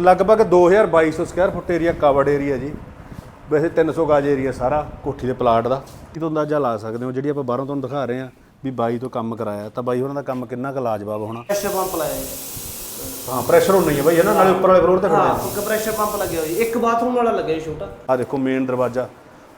ਲਗਭਗ 2200 square foot area covered area ਜੀ। ਵੈਸੇ 300 ਗਾਜ ਏਰੀਆ ਸਾਰਾ ਕੋਠੀ ਦੇ ਪਲਾਟ ਦਾ। ਇਹ ਤੋਂ ਅੰਦਾਜ਼ਾ ਲਾ ਸਕਦੇ ਹੋ ਜਿਹੜੀ ਆਪਾਂ ਬਾਹਰੋਂ ਤੁਹਾਨੂੰ ਦਿਖਾ ਰਹੇ ਹਾਂ ਵੀ ਬਾਈ ਤੋਂ ਕੰਮ ਕਰਾਇਆ। ਤਾਂ ਬਾਈ ਉਹਨਾਂ ਦਾ ਕੰਮ ਕਿੰਨਾ ਕੁ ਲਾਜਵਾਬ ਹੋਣਾ? ਪ੍ਰੈਸ਼ਰ ਪੰਪ ਲਾਇਆ ਜੀ। ਹਾਂ ਪ੍ਰੈਸ਼ਰ ਹੋਣਾ ਹੀ ਹੈ ਬਾਈ ਹੈ ਨਾ ਨਾਲੇ ਉੱਪਰ ਵਾਲੇ ਫਲੋਰ ਤੇ ਹਾਂ ਖੜਾ ਇੱਕ ਪ੍ਰੈਸ਼ਰ ਪੰਪ ਲੱਗਿਆ ਹੋਇਆ ਜੀ। ਇੱਕ ਬਾਥਰੂਮ ਵਾਲਾ ਲੱਗਿਆ ਜੀ ਛੋਟਾ। ਆ ਦੇਖੋ ਮੇਨ ਦਰਵਾਜ਼ਾ।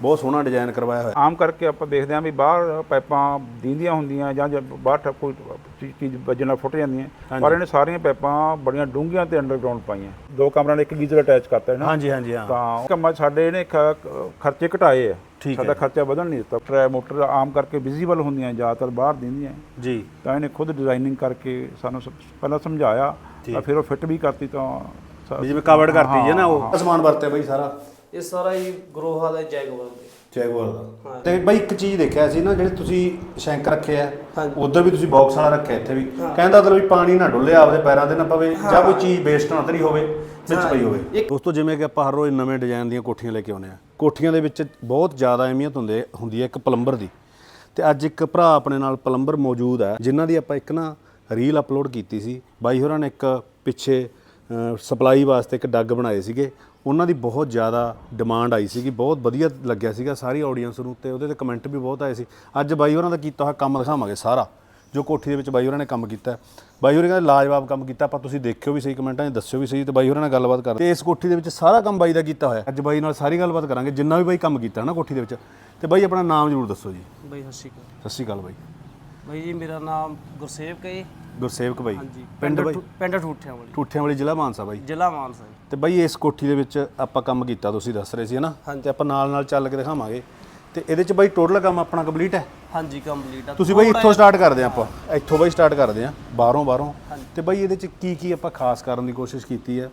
ਬਹੁਤ ਸੋਹਣਾ ਡਿਜ਼ਾਈਨ ਕਰਵਾਇਆ ਹੋਇਆ। ਆਮ ਕਰਕੇ ਆਪਾਂ ਦੇਖਦੇ ਹਾਂ ਵੀ ਬਾਹਰ ਪਾਈਪਾਂ ਦੀਂਦੀਆਂ ਹੁੰਦੀਆਂ ਜਾਂ ਜੇ ਬਾਹਰ ਕੋਈ ਚੀਜ਼- ਵੱਜਣ ਨਾਲ ਫੁੱਟ ਜਾਂਦੀਆਂ ਪਰ ਇਹਨੇ ਸਾਰੀਆਂ ਪਾਈਪਾਂ ਬੜੀਆਂ ਡੂੰਘੀਆਂ ਤੇ ਅੰਡਰਗਰਾਉਂਡ ਪਾਈਆਂ। ਦੋ ਕਮਰਿਆਂ ਨੇ ਇੱਕ ਗੀਜ਼ਰ ਅਟੈਚ ਕਰਤਾ ਇਹਨਾਂ। ਹਾਂਜੀ ਹਾਂਜੀ ਹਾਂ। ਤਾਂ ਕੰਮਾਂ 'ਚ ਸਾਡੇ ਇਹਨੇ ਖਰਚੇ ਘਟਾਏ ਆ। ਸਾਡਾ ਖਰਚਾ ਵਧਣ ਨਹੀਂ ਦਿੱਤਾ। ਟਰੈ ਮੋਟਰ ਆਮ ਕਰਕੇ ਵਿਜ਼ੀਬਲ ਹੁੰਦੀਆਂ ਜ਼ਿਆਦਾਤਰ ਬਾਹਰ ਦਿੰਦੀਆਂ। ਜੀ। ਤਾਂ ਇਹਨੇ ਖੁਦ ਡਿਜ਼ਾਈਨਿੰਗ ਕਰਕੇ ਸਾਨੂੰ ਪਹਿਲਾਂ ਸਮਝਾਇਆ ਤਾਂ ਫਿਰ ਉਹ ਫਿੱਟ ਵੀ ਕਰਤੀ ਤਾਂ ਜਿਵੇਂ ਕਵਰਡ ਕਰਤੀ ਹੈ। ਨਾ ਉਹ। ਸਮਾਨ ਵਰਤਿਆ ਬਾਈ ਸਾਰਾ। ਇਹ ਸਾਰਾ ਹੀ ਗਰੋਹਾ ਦਾ ਜੈਗਵਾਰ ਦੇ ਚੈਗਵਾਲ ਦਾ। ਤੇ ਬਾਈ ਇੱਕ ਚੀਜ਼ ਦੇਖਿਆ ਸੀ ਨਾ ਜਿਹੜੇ ਤੁਸੀਂ ਸ਼ੈਂਕ ਰੱਖੇ ਆ ਹਾਂਜੀ। ਉਧਰ ਵੀ ਤੁਸੀਂ ਬਾਕਸ ਵਾਲਾ ਰੱਖਿਆ ਇੱਥੇ ਵੀ। ਕਹਿੰਦਾ ਮਤਲਬ ਵੀ ਪਾਣੀ ਨਾ ਡੁੱਲੇ ਆਪਦੇ ਪੈਰਾਂ ਤੇ ਨਾ ਪਵੇ ਜਾਂ ਕੋਈ ਚੀਜ਼ ਵੇਸਟ ਨਾ ਤਰੀ ਹੋਵੇ ਵਿੱਚ ਪਈ ਹੋਵੇ। ਦੋਸਤੋ ਜਿਵੇਂ ਕਿ ਆਪਾਂ ਹਰ ਰੋਜ਼ ਨਵੇਂ ਡਿਜ਼ਾਈਨ ਦੀਆਂ ਕੋਠੀਆਂ ਲੈ ਕੇ ਆਉਂਦੇ ਆ। ਕੋਠੀਆਂ ਦੇ ਵਿੱਚ ਬਹੁਤ ਜ਼ਿਆਦਾ ਅਹਿਮੀਅਤ ਹੁੰਦੇ ਹੁੰਦੀ ਹੈ ਇੱਕ ਪਲੰਬਰ ਦੀ। ਤੇ ਅੱਜ ਇੱਕ ਭਰਾ ਆਪਣੇ ਨਾਲ ਪਲੰਬਰ ਮੌਜੂਦ ਹੈ ਜਿਨ੍ਹਾਂ ਦੀ ਆਪਾਂ ਇੱਕ ਨਾ ਰੀਲ ਅਪਲੋਡ ਕੀਤੀ ਸੀ। ਬਾਈ ਹੋਰਾਂ ਨੇ ਇੱਕ ਪਿੱਛੇ ਸਪਲਾਈ ਵਾਸਤੇ ਇੱਕ ਡੱਗ ਬਣਾਏ ਸੀਗੇ। ਉਹਨਾਂ ਦੀ ਬਹੁਤ ਜ਼ਿਆਦਾ ਡਿਮਾਂਡ ਆਈ ਸੀਗੀ ਬਹੁਤ ਵਧੀਆ ਲੱਗਿਆ ਸੀਗਾ ਸਾਰੀ ਆਡੀਅנס ਨੂੰ ਤੇ ਉਹਦੇ ਤੇ ਕਮੈਂਟ ਵੀ ਬਹੁਤ ਆਏ ਸੀ। ਅੱਜ ਬਾਈ ਹੋਰਾਂ ਦਾ ਕੀਤਾ ਹੋਇਆ ਕੰਮ ਦਿਖਾਵਾਂਗੇ ਸਾਰਾ ਜੋ ਕੋਠੀ ਦੇ ਵਿੱਚ ਬਾਈ ਹੋਰਾਂ ਨੇ ਕੰਮ ਕੀਤਾ। ਬਾਈ ਹੋਰਾਂ ਕਹਿੰਦੇ ਲਾਜਵਾਬ ਕੰਮ ਕੀਤਾ ਆਪਾਂ ਤੁਸੀਂ ਦੇਖਿਓ ਵੀ ਸਹੀ ਕਮੈਂਟਾਂ 'ਚ ਦੱਸਿਓ ਵੀ ਸਹੀ ਤੇ ਬਾਈ ਹੋਰਾਂ ਨਾਲ ਗੱਲਬਾਤ ਕਰਦੇ ਤੇ ਇਸ ਕੋਠੀ ਦੇ ਵਿੱਚ ਸਾਰਾ ਕੰਮ ਬਾਈ ਦਾ ਕੀਤਾ ਹੋਇਆ। ਅੱਜ ਬਾਈ ਨਾਲ ਸਾਰੀ ਗੱਲਬਾਤ ਕਰਾਂਗੇ ਜਿੰਨਾ ਵੀ ਬਾਈ ਕੰਮ ਕੀਤਾ ਨਾ ਕੋਠੀ ਦੇ ਵਿੱਚ। ਤੇ ਬਾਈ ਆਪਣਾ ਨਾਮ ਜ਼ਰੂਰ ਦੱਸੋ ਜੀ। ਬਈ ਸਤਿ ਸ਼੍ਰੀ ਅਕਾਲ। ਸਤਿ ਸ਼੍ਰੀ ਅਕਾਲ ਬਾਈ। ਬਈ ਜੀ ਮੇਰਾ ਨਾਮ ਗੁਰਸੇਵਕ ਹੈ। ਗੁਰਸੇਵਕ ਬਾਈ। ਹਾਂਜੀ ਪਿੰਡ ਬਾਈ? ਪਿੰਡ ਠੂਠਿਆਂ ਵਾਲੀ। ਠੂਠਿਆਂ ਵਾਲੀ ਜ਼ਿਲ੍ਹਾ ਮਾਨਸਾ ਬਾਈ। ਜ਼ਿਲ੍ਹਾ ਮਾਨਸਾ ਜੀ। ਤੇ ਬਾਈ ਇਸ ਕੋਠੀ ਦੇ ਵਿੱਚ ਆਪਾਂ ਕੰਮ ਕੀਤਾ ਤੁਸੀਂ ਦੱਸ ਰਹੇ ਸੀ ਹਨਾ? ਤੇ ਆਪਾਂ ਨਾਲ ਨਾਲ ਚੱਲ ਕੇ ਦਿਖਾਵਾਂਗੇ। ਤੇ ਇਹਦੇ ਚ ਬਾਈ ਟੋਟਲ ਕੰਮ ਆਪਣਾ ਕੰਪਲੀਟ ਹੈ? ਹਾਂਜੀ ਕੰਪਲੀਟ ਆ। ਤੁਸੀਂ ਬਾਈ ਇੱਥੋਂ ਸਟਾਰਟ ਕਰਦੇ ਆ ਆਪਾਂ। ਇੱਥੋਂ ਬਾਈ ਸਟਾਰਟ ਕਰਦੇ ਆ ਬਾਹਰੋਂ ਬਾਹਰੋਂ। ਤੇ ਬਾਈ ਇਹਦੇ ਚ ਕੀ ਕੀ ਆਪਾਂ ਖਾਸ ਕਰਨ ਦੀ ਕੋਸ਼ਿਸ਼ ਕੀਤੀ ਹੈ?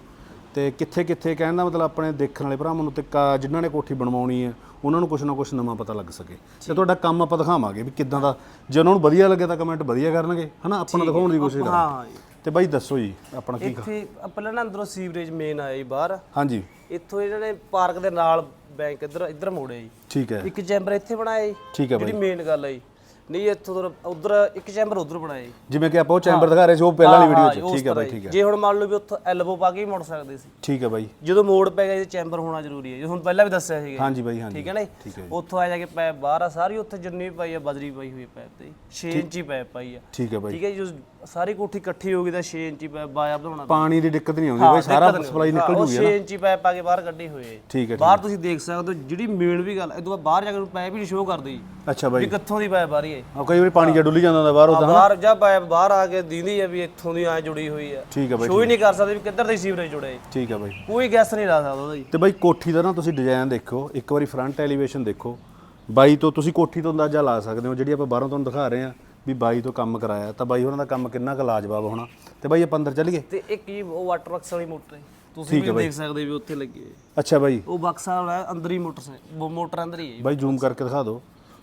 ਤੇ ਕਿੱਥੇ ਕਿੱਥੇ ਕਹਿਣ ਦਾ ਮਤਲਬ ਆਪਣੇ ਦੇਖਣ ਵਾਲੇ ਭਰਾਵਾਂ ਨੂੰ ਤੇ ਜਿਨ੍ਹਾਂ ਨੇ ਕੋਠੀ ਬਣਵਾਉਣੀ ਹੈ ਉਹਨਾਂ ਨੂੰ ਕੁਝ ਨਾ ਕੁਝ ਨਵਾਂ ਪਤਾ ਲੱਗ ਸਕੇ। ਤੇ ਤੁਹਾਡਾ ਕੰਮ ਆਪਾਂ ਦਿਖਾਵਾਂਗੇ ਵੀ ਕਿੱਦਾਂ ਦਾ ਜੇ ਉਹਨਾਂ ਨੂੰ ਵਧੀਆ ਲੱਗੇ ਤਾਂ ਕਮੈਂਟ ਵਧੀਆ ਕਰਨਗੇ ਹਨਾ? ਆਪਾਂ ਨੂੰ ਦਿਖਾਉਣ ਦੀ ਕੋਸ਼ਿਸ਼ ਕਰਾਂਗੇ। ਹਾਂ। ਤੇ ਬਾਈ ਦੱਸੋ ਜੀ ਆਪਣਾ ਕੀ ਇੱਥੇ ਪਹਿਲਾਂ ਨਾ ਅੰਦਰੋਂ ਸੀਵਰੇਜ ਮੇਨ ਆਇਆ ਜੀ ਬਾਹਰ। ਹਾਂਜੀ। ਇੱਥੋਂ ਇਹਨਾਂ ਨੇ ਪਾਰਕ ਦੇ ਨਾਲ ਬੈਂਕ ਇੱਧਰ ਇੱਧਰ ਮੋੜਿਆ ਜੀ। ਠੀਕ ਹੈ। ਇੱਕ ਚੈਂਬਰ ਇੱਥੇ ਬਣਾਇਆ ਜੀ ਠੀਕ ਹੈ ਬਾਈ। ਜਿਹੜੀ ਮੇਨ ਗੱਲ ਹੈ ਜੀ। ਨਹੀਂ ਇੱਥੋਂ ਉਧਰ ਇੱਕ ਚੈਂਬਰ ਉਧਰ ਬਣਾਇਆ ਜੀ। ਜਿਵੇਂ ਕਿ ਆਪਾਂ ਉਹ ਚੈਂਬਰ ਦਿਖਾ ਰਹੇ ਸੀ ਉਹ ਪਹਿਲਾਂ ਵਾਲੀ ਵੀਡੀਓ 'ਚ। ਠੀਕ ਹੈ ਬਾਈ ਠੀਕ ਹੈ। ਜੇ ਹੁਣ ਮੰਨ ਲਓ ਵੀ ਉੱਥੋਂ ਐਲਬੋ ਪਾ ਕੇ ਹੀ ਮੁੜ ਸਕਦੇ ਸੀ। ਠੀਕ ਹੈ ਬਾਈ। ਜਦੋਂ ਮੋੜ ਪੈ ਗਿਆ ਜੀ ਚੈਂਬਰ ਹੋਣਾ ਜ਼ਰੂਰੀ ਹੈ। ਜੀ ਹੁਣ ਪਹਿਲਾਂ ਵੀ ਦੱਸਿਆ ਸੀਗਾ। ਹਾਂਜੀ ਬਾਈ ਹਾਂਜੀ। ਠੀਕ ਹੈ ਨਾ। ਉੱਥੋਂ ਆ ਜਾ ਕੇ ਪੈਪ ਬਾਹਰ ਆ ਸਾਰੀ ਉੱਥੇ ਜਿੰਨੀ ਵੀ ਪਾਈ ਆ ਬਜਰੀ ਪਾਈ ਹੋਈ ਪੈਪ ਤੇ। 6 ਇੰਚੀ ਪੈਪ ਪਾਈ ਆ। ਠੀਕ ਹੈ ਬਾਈ। ਠੀਕ ਹੈ ਜੀ ਸਾਰੀ ਕੋਠੀ ਇਕੱਠੀ ਹੋ ਗਈ ਤਾਂ 6 ਇੰਚੀ ਪੈਪ ਬਾਇਆ ਬਣਾਉਣਾ ਪਾਣੀ ਦੀ ਦਿੱਕਤ ਨਹੀਂ ਆਉਂਦੀ ਬਾਈ ਸਾਰਾ ਸਪਲਾਈ ਨਿਕਲ ਜੂਗੀ 6 ਇੰਚੀ ਪੈਪ ਪਾ ਕੇ ਬਾਹਰ ਕੱਢੀ ਹੈ। ਜੀ। ਠੀਕ ਹੈ ਬਾਹਰ ਤੁਸੀਂ ਦੇਖ ਸਕਦੇ ਹੋ ਜਿਹੜੀ ਮੇਨ ਵੀ ਗੱਲ ਬਾਅਦ ਬਾਹਰ ਜਾ ਕੇ ਪੈਪ ਹੀ ਸ਼ੋਅ ਕਰਦੇ ਜੀ। ਅੱਛਾ ਵੀ ਬਾਈ ਕਿੱਥੋਂ ਦੀ ਪੈਪ ਆ ਰਹੀ ਹੈ। ਆ ਕਈ ਵਾਰੀ ਪਾਣੀ ਜਿਹਾ ਡੁੱਲੀ ਜਾਂਦਾ ਹੁੰਦਾ ਬਾਹਰ ਆ ਉਦਾਂ ਬਾਹਰ ਜਾਂ ਪੈਪ ਬਾਹਰ ਆ ਕੇ ਦੀਂਦੀ ਹੈ ਵੀ ਇੱਥੋਂ ਦੀ ਐ ਜੁੜੀ ਹੋਈ ਆ ਠੀਕ ਹੈ ਬਾਈ ਸ਼ੋਅ ਹੀ ਨਹੀਂ ਕਰ ਸਕਦੇ ਵੀ ਕਿੱਧਰ ਦੀ ਸੀਵਰੇਜ ਜੁੜਿਆ ਜੀ ਠੀਕ ਹੈ ਬਾਈ। ਕੋਈ ਗੈਸ ਨਹੀਂ ਲਾ ਸਕਦਾ ਉਹਦਾ ਜੀ। ਤੇ ਬਾਈ ਕੋਠੀ ਦਾ ਨਾ ਤੁਸੀਂ ਡਿਜ਼ਾਈਨ ਦੇਖੋ ਇੱਕ ਵਾਰੀ ਫਰੰਟ ਐਲੀਵੇਸ਼ਨ ਦੇਖੋ। ਬਾਈ ਤੋਂ ਤੁਸੀਂ ਕੋਠੀ ਤੋਂ ਅੰਦਾਜ਼ਾ ਲਾ ਸਕਦੇ ਹੋ ਜਿਹੜੀ ਆਪਾਂ ਬਾਹਰੋਂ ਤੁਹਾਨੂੰ ਦਿਖਾ ਰਹੇ ਹਾਂ। ਵੀ ਬਾਈ ਤੋਂ ਕੰਮ ਕਰਾਇਆ ਤਾਂ ਬਾਈ ਉਹਨਾਂ ਦਾ ਕੰਮ ਕਿੰਨਾ ਕੁ ਲਾਜਵਾਬ ਹੋਣਾ। ਤੇ ਬਾਈ ਆਪਾਂ ਅੰਦਰ ਚੱਲੀਏ? ਤੇ ਇੱਕ ਜੀ ਉਹ ਵਾਟਰ ਬਕਸ ਵਾਲੀ ਮੋਟਰ ਹੈ। ਤੁਸੀਂ ਵੀ ਦੇਖ ਸਕਦੇ ਵੀ ਉੱਥੇ ਲੱਗੀ ਹੈ। ਅੱਛਾ ਬਾਈ। ਉਹ ਬਕਸਾ ਵਾਲਾ ਅੰਦਰ ਹੀ ਮੋਟਰ ਸੇ ਉਹ ਮੋਟਰ ਅੰਦਰ ਹੀ ਹੈ ਜੀ। ਬਾਈ ਜ਼ੂਮ ਕਰਕੇ ਦਿਖਾ ਦਿਓ।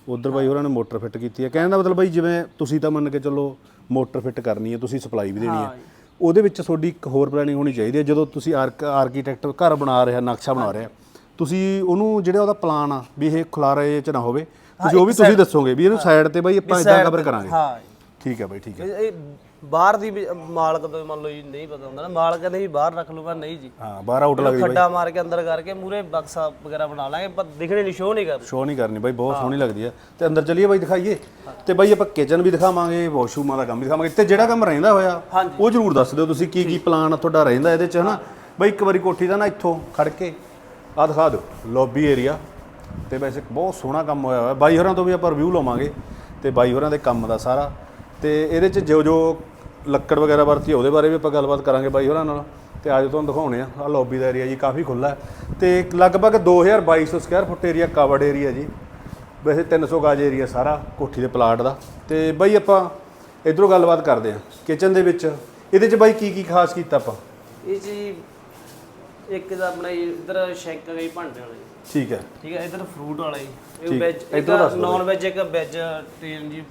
ਉਧਰ ਬਾਈ ਹੋਰਾਂ ਨੇ ਮੋਟਰ ਫਿੱਟ ਕੀਤੀ ਹੈ। ਕਹਿਣ ਦਾ ਮਤਲਬ ਬਾਈ ਜਿਵੇਂ ਤੁਸੀਂ ਤਾਂ ਮੰਨ ਕੇ ਚੱਲੋ ਮੋਟਰ ਫਿੱਟ ਕਰਨੀ ਹੈ ਤੁਸੀਂ ਸਪਲਾਈ ਵੀ ਦੇਣੀ ਹੈ। ਉਹਦੇ ਵਿੱਚ ਤੁਹਾਡੀ ਇੱਕ ਹੋਰ ਪਲੈਨਿੰਗ ਹੋਣੀ ਚਾਹੀਦੀ ਹੈ। ਜਦੋਂ ਤੁਸੀਂ ਆਰਕ ਆਰਕੀਟੈਕਟ ਘਰ ਬਣਾ ਰਿਹਾ ਨਕਸ਼ਾ ਬਣਾ ਰਿਹਾ ਤੁਸੀਂ ਉਹਨੂੰ ਜਿਹੜਾ ਉਹਦਾ ਪਲਾਨ ਆ ਵੀ ਇਹ ਖੁਲਾਰੇ ਚ ਨਾ ਹੋਵੇ ਉਹ ਵੀ ਤੁਸੀਂ ਦੱਸੋਗੇ ਵੀ ਇਹਨੂੰ ਸਾਈਡ ਤੇ ਬਾਈ ਆਪਾਂ ਇਦਾਂ ਕਵਰ ਕਰਾਂਗੇ। ਹਾਂ। ਠੀਕ ਹੈ ਬਾਈ ਠੀਕ ਹੈ। ਇਹ ਬਾਹਰ ਦੀ ਮਾਲਕ ਤੋਂ ਮੰਨ ਲਓ ਜੀ ਨਹੀਂ ਪਤਾ ਹੁੰਦਾ ਨਾ ਮਾਲਕ ਕਹਿੰਦੇ ਵੀ ਬਾਹਰ ਰੱਖ ਲੂਗਾ ਨਹੀਂ ਜੀ। ਹਾਂ ਬਾਹਰ ਆਊਟ ਲੱਗਦੀ ਬਾਈ ਖੱਡਾ ਮਾਰ ਕੇ ਅੰਦਰ ਕਰਕੇ ਮੂਰੇ ਬਕਸਾ ਵਗੈਰਾ ਬਣਾ ਲਾਂਗੇ ਪਰ ਦਿਖਣੇ ਨਹੀਂ ਸ਼ੋਅ ਨਹੀਂ ਕਰਦੇ। ਸ਼ੋਅ ਨਹੀਂ ਕਰਨੀ ਬਾਈ ਬਹੁਤ ਸੋਹਣੀ ਲੱਗਦੀ ਹੈ। ਤੇ ਅੰਦਰ ਚੱਲੀਏ ਬਾਈ ਦਿਖਾਈਏ। ਤੇ ਬਾਈ ਆਪਾਂ ਕਿਚਨ ਵੀ ਦਿਖਾਵਾਂਗੇ ਵਾਸ਼ਰੂਮਾਂ ਦਾ ਕੰਮ ਵੀ ਦਿਖਾਵਾਂਗੇ। ਤੇ ਜਿਹੜਾ ਕੰਮ ਰਹਿੰਦਾ ਹੋਇਆ ਉਹ ਜਰੂਰ ਦੱਸ ਦਿਓ ਤੁਸੀਂ ਕੀ ਕੀ ਪਲਾਨ ਤੁਹਾਡਾ ਰਹਿੰਦਾ ਇਹਦੇ ਚ ਹਨਾ? ਬਾਈ ਇੱਕ ਵਾਰੀ ਕੋਠੀ ਦਾ ਨਾ ਇੱਥੋਂ ਖੜ ਕੇ ਆ ਦਿਖਾ ਦਿਓ ਲੌਬੀ ਏਰੀਆ ਤੇ ਵੈਸੇ ਬਹੁਤ ਸੋਹਣਾ ਕੰਮ ਹੋਇਆ ਹੋਇਆ। ਬਾਈ ਹੋਰਾਂ ਤੋਂ ਵੀ ਆਪਾਂ ਰਿਵਿਊ ਲਵਾਂਗੇ ਤੇ ਬਾਈ ਹੋਰਾਂ ਦੇ ਕੰਮ ਦਾ ਸਾਰਾ। ਤੇ ਇਹਦੇ ਚ ਜੋ ਜੋ ਲੱਕੜ ਵਗੈਰਾ ਵਰਤੀ ਹੈ ਉਹਦੇ ਬਾਰੇ ਵੀ ਆਪਾਂ ਗੱਲਬਾਤ ਕਰਾਂਗੇ ਬਾਈ ਹੋਰਾਂ ਨਾਲ। ਤੇ ਅੱਜ ਤੁਹਾਨੂੰ ਦਿਖਾਉਣੇ ਆ। ਆ ਲੌਬੀ ਦਾ ਏਰੀਆ ਜੀ, ਕਾਫੀ ਖੁੱਲਾ ਹੈ। ਤੇ ਲਗਭਗ 2200 square foot area covered area ਜੀ। ਵੈਸੇ 300 ਗਾਜ ਏਰੀਆ ਸਾਰਾ, ਕੋਠੀ ਦੇ ਪਲਾਟ ਦਾ। ਤੇ ਬਾਈ ਆਪਾਂ ਇਧਰੋਂ ਗੱਲਬਾਤ ਕਰਦੇ ਆ ਕਿਚਨ ਦੇ ਵਿੱਚ। ਇਹਦੇ ਚ ਬਾਈ ਕੀ ਕੀ ਖਾਸ ਕੀਤਾ ਆਪਾਂ? ਇਹ ਜੀ, ਇੱਕ ਦਾ ਆਪਣਾ ਇਧਰ ਸ਼ੈਂਕ ਗਈ ਭਾਂਡੇ ਵਾਲਾ। ਠੀਕ ਹੈ। ਠੀਕ ਹੈ ਇਧਰ ਫਰੂਟ ਵਾਲਾ ਜੀ। ਇਹ ਠੀਕ। ਵੈਜ ਇੱਧਰੋਂ ਦੱਸ ਦਿਓ। ਨਾਨ ਵੈਜ ਇੱਕ ਵੈਜ ਟ੍ਰੇਨ ਜੀ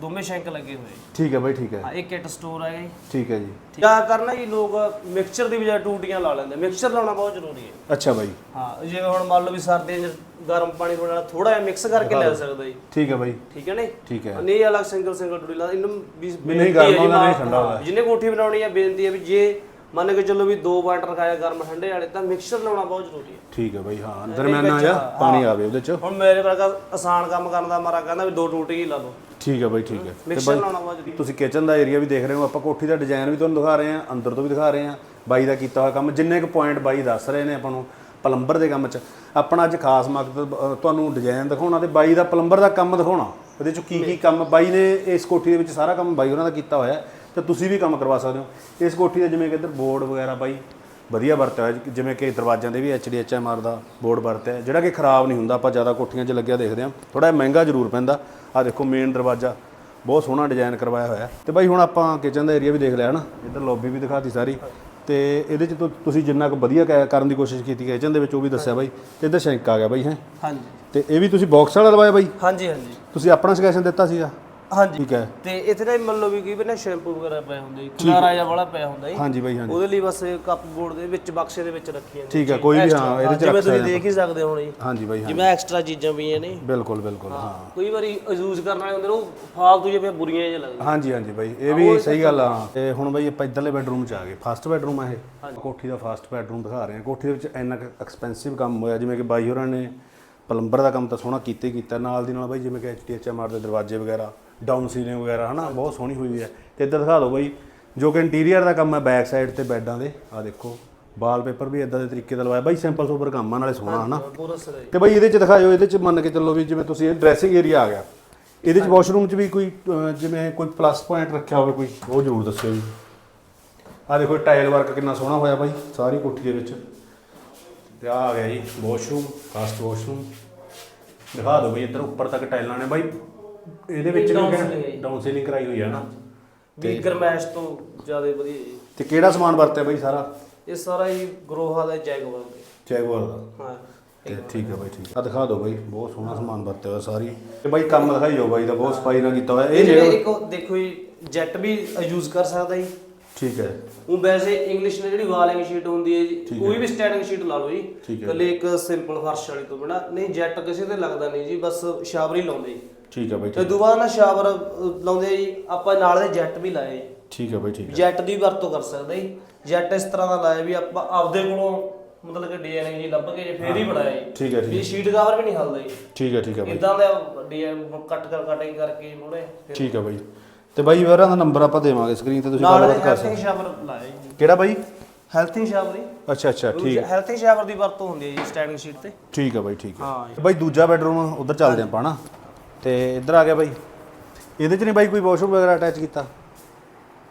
ਦੋਵੇਂ ਸ਼ੈਂਕ ਲੱਗੇ ਹੋਏ। ਠੀਕ ਹੈ ਬਾਈ ਠੀਕ ਹੈ। ਹਾਂ ਇੱਕ ਕਿਟ ਸਟੋਰ ਹੈਗਾ ਜੀ ਠੀਕ ਹੈ ਜੀ। ਕਿਆ ਕਰਨਾ ਜੀ ਲੋਕ ਮਿਕਸਚਰ ਦੀ ਬਜਾਏ ਟੂਟੀਆਂ ਲਾ ਲੈਂਦੇ। ਮਿਕਸਚਰ ਲਾਉਣਾ ਬਹੁਤ ਜ਼ਰੂਰੀ ਹੈ। ਅੱਛਾ ਬਾਈ। ਹਾਂ ਜਿਵੇਂ ਹੁਣ ਮੰਨ ਲਓ ਵੀ ਸਰਦੀਆਂ 'ਚ ਗਰਮ ਪਾਣੀ ਥੋੜਾ ਥੋੜਾ ਜਿਹਾ ਮਿਕਸ ਕਰਕੇ ਲੈ ਸਕਦਾ ਜੀ। ਠੀਕ ਹੈ ਬਾਈ। ਠੀਕ ਹੈ ਨੇ ਠੀਕ ਹੈ। ਨਹੀਂ ਅਲੱਗ ਸਿੰਗਲ ਸਿੰਗਲ ਟੂਟੀ ਲਾ ਇਹਨੂੰ ਵੀ ਨਹੀਂ ਗਰਮ ਹੈ ਜੀ ਹੁੰਦਾ, ਨਹੀਂ ਠੰਡਾ ਹੁੰਦਾ। ਹਾਂ, ਜਿਹਨੇ ਕੋਠੀ ਬਣਾਉਣੀ ਹੈ ਬੇਨਤੀ ਹੈ ਵੀ ਜੇ ਮੰਨ ਕੇ ਚੱਲੋ ਵੀ ਦੋ ਵਾਟਰ ਰਖਾਇਆ ਗਰਮ ਠੰਡੇ ਵਾਲੇ ਤਾਂ ਮਿਕਸਚਰ ਲਾਉਣਾ ਬਹੁਤ ਜ਼ਰੂਰੀ ਹੈ। ਠੀਕ ਹੈ ਬਾਈ ਹਾਂ ਦਰਮਿਆਨਾ ਜਿਹਾ ਪਾਣੀ ਆਵੇ ਉਹਦੇ ਚ। ਹੁਣ ਮੇਰੇ ਵਰਗਾ ਆਸਾਨ ਕੰਮ ਕਰਨ ਦਾ ਮਾਰਾ ਕਹਿੰਦਾ ਵੀ ਦੋ ਟੂਟੀ ਹੀ ਲਾ ਲਓ। ਠੀਕ ਹੈ ਬਾਈ ਠੀਕ ਹੈ। ਮਿਕਸਚਰ ਲਾਉਣਾ ਬਹੁਤ ਜ਼ਰੂਰੀ ਤੁਸੀਂ ਕਿਚਨ ਦਾ ਏਰੀਆ ਵੀ ਦੇਖ ਰਹੇ ਹੋ ਆਪਾਂ ਕੋਠੀ ਦਾ ਡਿਜ਼ਾਈਨ ਵੀ ਤੁਹਾਨੂੰ ਦਿਖਾ ਰਹੇ ਹਾਂ ਅੰਦਰ ਤੋਂ ਵੀ ਦਿਖਾ ਰਹੇ ਹਾਂ ਬਾਈ ਦਾ ਕੀਤਾ ਹੋਇਆ ਕੰਮ ਜਿੰਨੇ ਕੁ ਪੁਆਇੰਟ ਬਾਈ ਦੱਸ ਰਹੇ ਨੇ ਆਪਾਂ ਨੂੰ ਪਲੰਬਰ ਦੇ ਕੰਮ 'ਚ। ਆਪਣਾ ਅੱਜ ਖਾਸ ਮਕਸਦ ਤੁਹਾਨੂੰ ਡਿਜ਼ਾਈਨ ਦਿਖਾਉਣਾ ਤੇ ਬਾਈ ਦਾ ਪਲੰਬਰ ਦਾ ਕੰਮ ਦਿਖਾਉਣਾ। ਉਹਦੇ 'ਚ ਕੀ ਕੀ ਕੰਮ ਬਾਈ ਨੇ ਇਸ ਕੋਠੀ ਦੇ ਵਿੱਚ ਸਾਰਾ ਕੰਮ ਬਾਈ ਉਹਨਾਂ ਦਾ ਕੀਤਾ ਹੋਇਆ ਤੇ ਤੁਸੀਂ ਵੀ ਕੰਮ ਕਰਵਾ ਸਕਦੇ ਹੋ। ਇਸ ਕੋਠੀ ਦੇ ਜਿਵੇਂ ਕਿ ਇੱਧਰ ਬੋਰਡ ਵਗੈਰਾ ਬਾਈ ਵਧੀਆ ਵਰਤਿਆ ਹੋਇਆ ਜਿਵੇਂ ਕਿ ਦਰਵਾਜ਼ਿਆਂ ਦੇ ਵੀ ਐਚਡੀਐਚਐਮਆਰ ਦਾ ਬੋਰਡ ਵਰਤਿਆ ਜਿਹੜਾ ਕਿ ਖਰਾਬ ਨਹੀਂ ਹੁੰਦਾ ਆਪਾਂ ਜ਼ਿਆਦਾ ਕੋਠੀਆਂ 'ਚ ਲੱਗਿਆ ਦੇਖਦੇ ਹਾਂ। ਥੋੜਾ ਮਹਿੰਗਾ ਜ਼ਰੂਰ ਪੈਂਦਾ। ਆ ਦੇਖੋ ਮੇਨ ਦਰਵਾਜ਼ਾ ਬਹੁਤ ਸੋਹਣਾ ਡਿਜ਼ਾਈਨ ਕਰਵਾਇਆ ਹੋਇਆ। ਤੇ ਬਾਈ ਹੁਣ ਆਪਾਂ ਕਿਚਨ ਦਾ ਏਰੀਆ ਵੀ ਦੇਖ ਲਿਆ ਹਨਾ? ਇੱਧਰ ਲੌਬੀ ਵੀ ਦਿਖਾਤੀ ਸਾਰੀ। ਤੇ ਇਹਦੇ 'ਚ ਤੁ- ਤੁਸੀਂ ਜਿੰਨਾ ਕੁ ਵਧੀਆ ਕਰਨ ਦੀ ਕੋਸ਼ਿਸ਼ ਕੀਤੀ ਕਿਚਨ ਦੇ ਵਿੱਚ ਉਹ ਵੀ ਦੱਸਿਆ ਬਾਈ। ਤੇ ਇੱਧਰ ਸ਼ੈਂਕ ਆ ਗਿਆ ਬਾਈ ਹੈ? ਹਾਂਜੀ। ਤੇ ਇਹ ਵੀ ਤੁਸੀਂ ਬਾਕਸ ਵਾਲਾ ਲਵਾਇਆ ਬਾਈ? ਹਾਂਜੀ ਹਾਂਜੀ। ਤੁਸੀਂ ਆਪਣਾ ਸੁਜੈਸ਼ਨ ਦਿੱਤਾ ਸੀਗਾ? ਹਾਂਜੀ। ਠੀਕ ਹੈ। ਤੇ ਇੱਥੇ ਨਾ ਮੰਨ ਲਓ ਵੀ ਕੀ ਵੀ ਨਾ ਸ਼ੈਂਪੂ ਵਗੈਰਾ ਪਿਆ ਹੁੰਦਾ ਜੀ ਖਲਾਰਾ ਜਿਹਾ ਵਾਲਾ ਪਿਆ ਹੁੰਦਾ ਜੀ। ਹਾਂਜੀ ਬਾਈ ਹਾਂਜੀ। ਉਹਦੇ ਲਈ ਬਸ ਕੱਪ ਬੋਰਡ ਦੇ ਵਿੱਚ ਬਕਸੇ ਦੇ ਵਿੱਚ ਰੱਖੀ ਜਾਂਦੀ ਠੀਕ ਹੈ ਕੋਈ ਵੀ ਹਾਂ ਇਹਦੇ 'ਚ ਜਿਵੇਂ ਰੱਖ ਤੁਸੀਂ ਸਕਦੇ ਦੇਖ ਹੀ ਸਕਦੇ ਹੋ ਜੀ। ਹਾਂਜੀ ਬਾਈ ਹਾਂ ਜਿਵੇਂ ਐਕਸਟਰਾ ਚੀਜ਼ਾਂ ਪਈਆਂ ਨੇ। ਬਿਲਕੁਲ ਬਿਲਕੁਲ ਹਾਂ। ਕਈ ਵਾਰੀ ਯੂਜ਼ ਕਰਨ ਵਾਲੇ ਹੁੰਦੇ ਨੇ ਉਹ ਫਾਲਤੂ ਜਿਹਾ ਬੁਰੀਆਂ ਜਿਹਾ ਲੱਗਦੀਆਂ। ਹਾਂਜੀ ਹਾਂਜੀ ਬਾਈ ਇਹ ਵੀ ਸਹੀ ਗੱਲ ਆ। ਤੇ ਹੁਣ ਬਾਈ ਆਪਾਂ ਇੱਧਰਲੇ ਬੈਡਰੂਮ 'ਚ ਆ ਗਏ। ਫਸਟ ਬੈਡਰੂਮ ਆ ਇਹ। ਕੋਠੀ ਦਾ ਫਸਟ ਬੈਡਰੂਮ ਦਿਖਾ ਰਹੇ ਹਾਂ। ਕੋਠੀ ਦੇ ਵਿੱਚ ਇੰਨਾ ਐਕਸਪੈਂਸਿਵ ਕੰਮ ਹੋਇਆ। ਜਿਵੇਂ ਕਿ ਬਾਈ ਹੋਰਾਂ ਨੇ ਪਲੰਬਰ ਦਾ ਕੰਮ ਤਾਂ ਸੋਹਣਾ ਕੀਤਾ ਹੀ ਕੀਤਾ। ਨਾਲ ਦੀ ਨਾਲ ਬਾਈ ਜਿਵੇਂ ਕਿ ਐਚਟੀਐਚਐਮਆਰ ਦੇ ਦਰਵਾਜ਼ੇ ਵਗੈਰਾ। ਡਾਊਨ ਸੀਲਿੰਗ ਵਗੈਰਾ ਹਨਾ ਬਹੁਤ ਸੋਹਣੀ ਹੋਈ ਹੈ। ਤੇ ਇੱਧਰ ਦਿਖਾ ਦਿਓ ਬਾਈ ਜੋ ਕਿ ਇੰਟੀਰੀਅਰ ਦਾ ਕੰਮ ਹੈ ਬੈਕ ਸਾਈਡ ਤੇ ਬੈੱਡਾਂ ਦੇ ਆ ਦੇਖੋ ਵਾਲਪੇਪਰ ਵੀ ਇਦਾਂ ਦੇ ਤਰੀਕੇ ਦਾ ਲਵਾਇਆ। ਬਾਈ ਸਿੰਪਲ ਸੋਬਰ ਕੰਮ ਆ ਨਾਲੇ ਸੋਹਣਾ ਹਨਾ। ਤੇ ਬਾਈ ਇਹਦੇ ਚ ਦਿਖਾਇਓ ਇਹਦੇ ਚ ਮੰਨ ਕੇ ਚੱਲੋ ਵੀ ਜਿਵੇਂ ਤੁਸੀਂ ਇਹ ਡਰੈਸਿੰਗ ਏਰੀਆ ਆ ਗਿਆ। ਇਹਦੇ ਚ ਵਾਸ਼ਰੂਮ ਚ ਵੀ ਕੋਈ ਜਿਵੇਂ ਕੋਈ ਪਲੱਸ ਪੁਆਇੰਟ ਰੱਖਿਆ ਹੋਵੇ ਕੋਈ ਉਹ ਜ਼ਰੂਰ ਦੱਸਿਓ ਜੀ। ਆ ਦੇਖੋ ਟਾਇਲ ਵਰਕ ਕਿੰਨਾ ਸੋਹਣਾ ਹੋਇਆ ਬਾਈ ਸਾਰੀ ਕੋਠੀ ਦੇ ਵਿੱਚ। ਤੇ ਆ ਆ ਗਿਆ ਜੀ ਵਾਸ਼ਰੂਮ ਫਾਸਟ ਵਾਸ਼ਰੂਮ ਦਿਖਾ ਦਿਓ ਬਈ ਇੱਧਰ ਉੱਪਰ ਤੱਕ ਟਾਈਲਾਂ ਨੇ ਬਾਈ। ਇਹਦੇ ਵਿੱਚ ਵੀ ਹੈ ਜੀ। ਡਾਊਨ ਸੀਲਿੰਗ ਕਰਾਈ ਹੋਈ ਹੈ ਨਾ। ਵੀ ਗਰਮੈਸ਼ ਤੋਂ ਜ਼ਿਆਦਾ ਵਧੀਆ ਜੀ। ਤੇ ਕਿਹੜਾ ਸਮਾਨ ਵਰਤਿਆ ਬਾਈ ਸਾਰਾ? ਇਹ ਸਾਰਾ ਹੀ ਗਰੋਹਾ ਦਾ ਜੈਗਵਾਰ ਦਾ। ਚੈਗਵਾਰ ਦਾ। ਹਾਂ। ਤੇ ਠੀਕ ਹੈ ਬਾਈ ਠੀਕ ਆ। ਦਿਖਾ ਦਿਓ ਬਾਈ ਬਹੁਤ ਸੋਹਣਾ ਸਮਾਨ ਵਰਤਿਆ ਹੋਇਆ ਸਾਰੀ। ਤੇ ਬਾਈ ਕੰਮ ਦਿਖਾਈਓ ਬਾਈ ਦਾ ਬਹੁਤ ਸਫ਼ਾਈ ਨਾਲ ਕੀਤਾ ਹੋਇਆ। ਇਹ ਜਿਹੜਾ ਇੱਕ ਉਹ ਦੇਖੋ ਜੀ ਜੈਟ ਵੀ ਯੂਜ਼ ਕਰ ਸਕਦਾ ਜੀ। ਠੀਕ ਹੈ। ਉਹ ਵੈਸੇ ਇੰਗਲਿਸ਼ ਨੇ ਜਿਹੜੀ ਵਾਲਿੰਗ ਸ਼ੀਟ ਹੁੰਦੀ ਹੈ ਜੀ ਕੋਈ ਵੀ ਸਟੈਂਡਿੰਗ ਸ਼ੀਟ ਲਾ ਲਓ ਜੀ। ਹੈ। ਕੱਲੇ ਇੱਕ ਸਿੰਪਲ ਫਰਸ਼ ਵਾਲੀ ਤੋਂ ਬਿਨਾ। ਨਹੀਂ ਜੈਟ ਕਿਸੇ ਤੇ ਲੱਗਦਾ ਨਹੀਂ ਜੀ ਬਸ ਸ਼ਾਵਰ ਹੀ ਲਾਉਂਦੇ ਜੀ। ਠੀਕ ਹੈ ਬਾਈ ਤੇ ਠੀਕ ਦੁਬਾਰਾ ਨਾ ਸ਼ਾਵਰ ਅ, ਲਾਉਂਦੇ ਆ ਜੀ ਆਪਾਂ ਨਾਲ ਦੇ ਜੈਟ ਵੀ ਲਾਏ। ਜੀ ਠੀਕ ਹੈ ਬਾਈ ਠੀਕ ਹੈ। ਜੈਟ ਦੀ ਵਰਤੋਂ ਕਰ ਸਕਦੇ ਜੀ ਜੈਟ ਇਸ ਤਰ੍ਹਾਂ ਦਾ ਲਾਇਆ ਵੀ ਆਪਾਂ ਆਪਦੇ ਕੋਲੋਂ ਮਤਲਬ ਕਿ ਡਿਜ਼ਾਈਨ ਜੀ ਲੱਭ ਕੇ ਜੇ ਫੇਰ ਹੀ ਬਣਾਇਆ ਜੀ ਠੀਕ ਹੈ ਠੀਕ ਵੀ ਸ਼ੀਟ ਕਵਰ ਵੀ ਨਹੀਂ ਹਲਦਾ। ਜੀ ਠੀਕ ਹੈ ਠੀਕ ਹੈ ਬਾਈ। ਇਦਾਂ ਦਾ ਡਿਜ਼ਾਈਨ ਕੱਟ ਕਰ ਕਟਿੰਗ ਕਰਕੇ ਮੋੜੇ ਠੀਕ ਹੈ ਬਾਈ। ਤੇ ਬਾਈ ਵੀਰਾਂ ਦਾ ਨੰਬਰ ਆਪਾਂ ਦੇਵਾਂਗੇ ਸਕਰੀਨ ਤੇ ਤੁਸੀਂ ਨਾਲ ਗੱਲਬਾਤ ਕਰ ਹੈਲਥਿੰਗ ਸਕਦੇ ਸ਼ਾਵਰ ਲਾਇਆ ਜੀ। ਕਿਹੜਾ ਬਾਈ? ਹੈਲਥਿੰਗ ਸ਼ਾਵਰ ਜੀ। ਅੱਛਾ ਅੱਛਾ ਠੀਕ ਹੈਲਥਿੰਗ ਸ਼ਾਵਰ ਦੀ ਵਰਤੋਂ ਹੁੰਦੀ ਹੈ ਜੀ ਸਟੈਂਡਿੰਗ ਸ਼ੀਟ ਤੇ। ਠੀਕ ਹੈ ਬਾਈ ਠੀਕ ਹੈ। ਹਾਂ ਬਾਈ ਦੂਜਾ ਬੈਡਰੂਮ ਉਧਰ ਚੱਲਦੇ ਆਪਾਂ ਨਾ। ਤੇ ਇੱਧਰ ਆ ਗਿਆ ਬਾਈ। ਇਹਦੇ ਚ ਨਹੀਂ ਬਾਈ ਕੋਈ ਵਾਸ਼ਰੂਮ ਵਗੈਰਾ ਅਟੈਚ ਕੀਤਾ?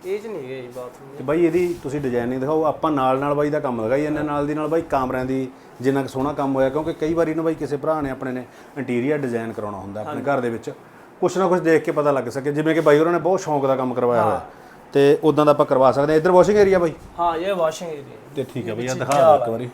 ਇਹ ਚ ਨਹੀਂ ਹੈ ਜੀ ਬਾਥਰੂਮ ਤੇ ਬਾਈ ਇਹਦੀ ਤੁਸੀਂ ਡਿਜ਼ਾਈਨਿੰਗ ਦਿਖਾਓ ਆਪਾਂ ਨਾਲ ਨਾਲ ਬਾਈ ਦਾ ਕੰਮ ਲਗਾਈ ਜਾਂਦੇ ਨਾਲ ਦੀ ਨਾਲ ਬਾਈ ਕਮਰਿਆਂ ਦੀ ਜਿੰਨਾ ਕੁ ਸੋਹਣਾ ਕੰਮ ਹੋਇਆ ਕਿਉਂਕਿ ਕਈ ਵਾਰੀ ਨਾ ਬਾਈ ਕਿਸੇ ਭਰਾ ਨੇ ਆਪਣੇ ਨੇ ਇੰਟੀਰੀਅਰ ਡਿਜ਼ਾਈਨ ਕਰਾਉਣਾ ਹੁੰਦਾ ਆਪਣੇ ਘਰ ਦੇ ਵਿੱਚ। ਕੁਛ ਨਾ ਕੁਛ ਦੇਖ ਕੇ ਪਤਾ ਲੱਗ ਸਕੇ ਜਿਵੇਂ ਕਿ ਬਾਈ ਹੋਰਾਂ ਨੇ ਬਹੁਤ ਸ਼ੌਂਕ ਦਾ ਕੰਮ ਕਰਵਾਇਆ ਹੋਇਆ। ਤੇ ਉਦਾਂ ਦਾ ਆਪਾਂ ਕਰਵਾ ਸਕਦੇ ਹਾਂ। ਇੱਧਰ ਵਾਸ਼ਿੰਗ ਏਰੀਆ ਬਾਈ? ਹਾਂ ਇਹ ਵਾਸ਼ਿੰਗ ਏਰੀਆ ਤੇ ਠੀਕ ਹੈ ਬਈ ਆ ਦਿਖਾ ਦਿਓ ਇੱਕ ਵਾਰੀ।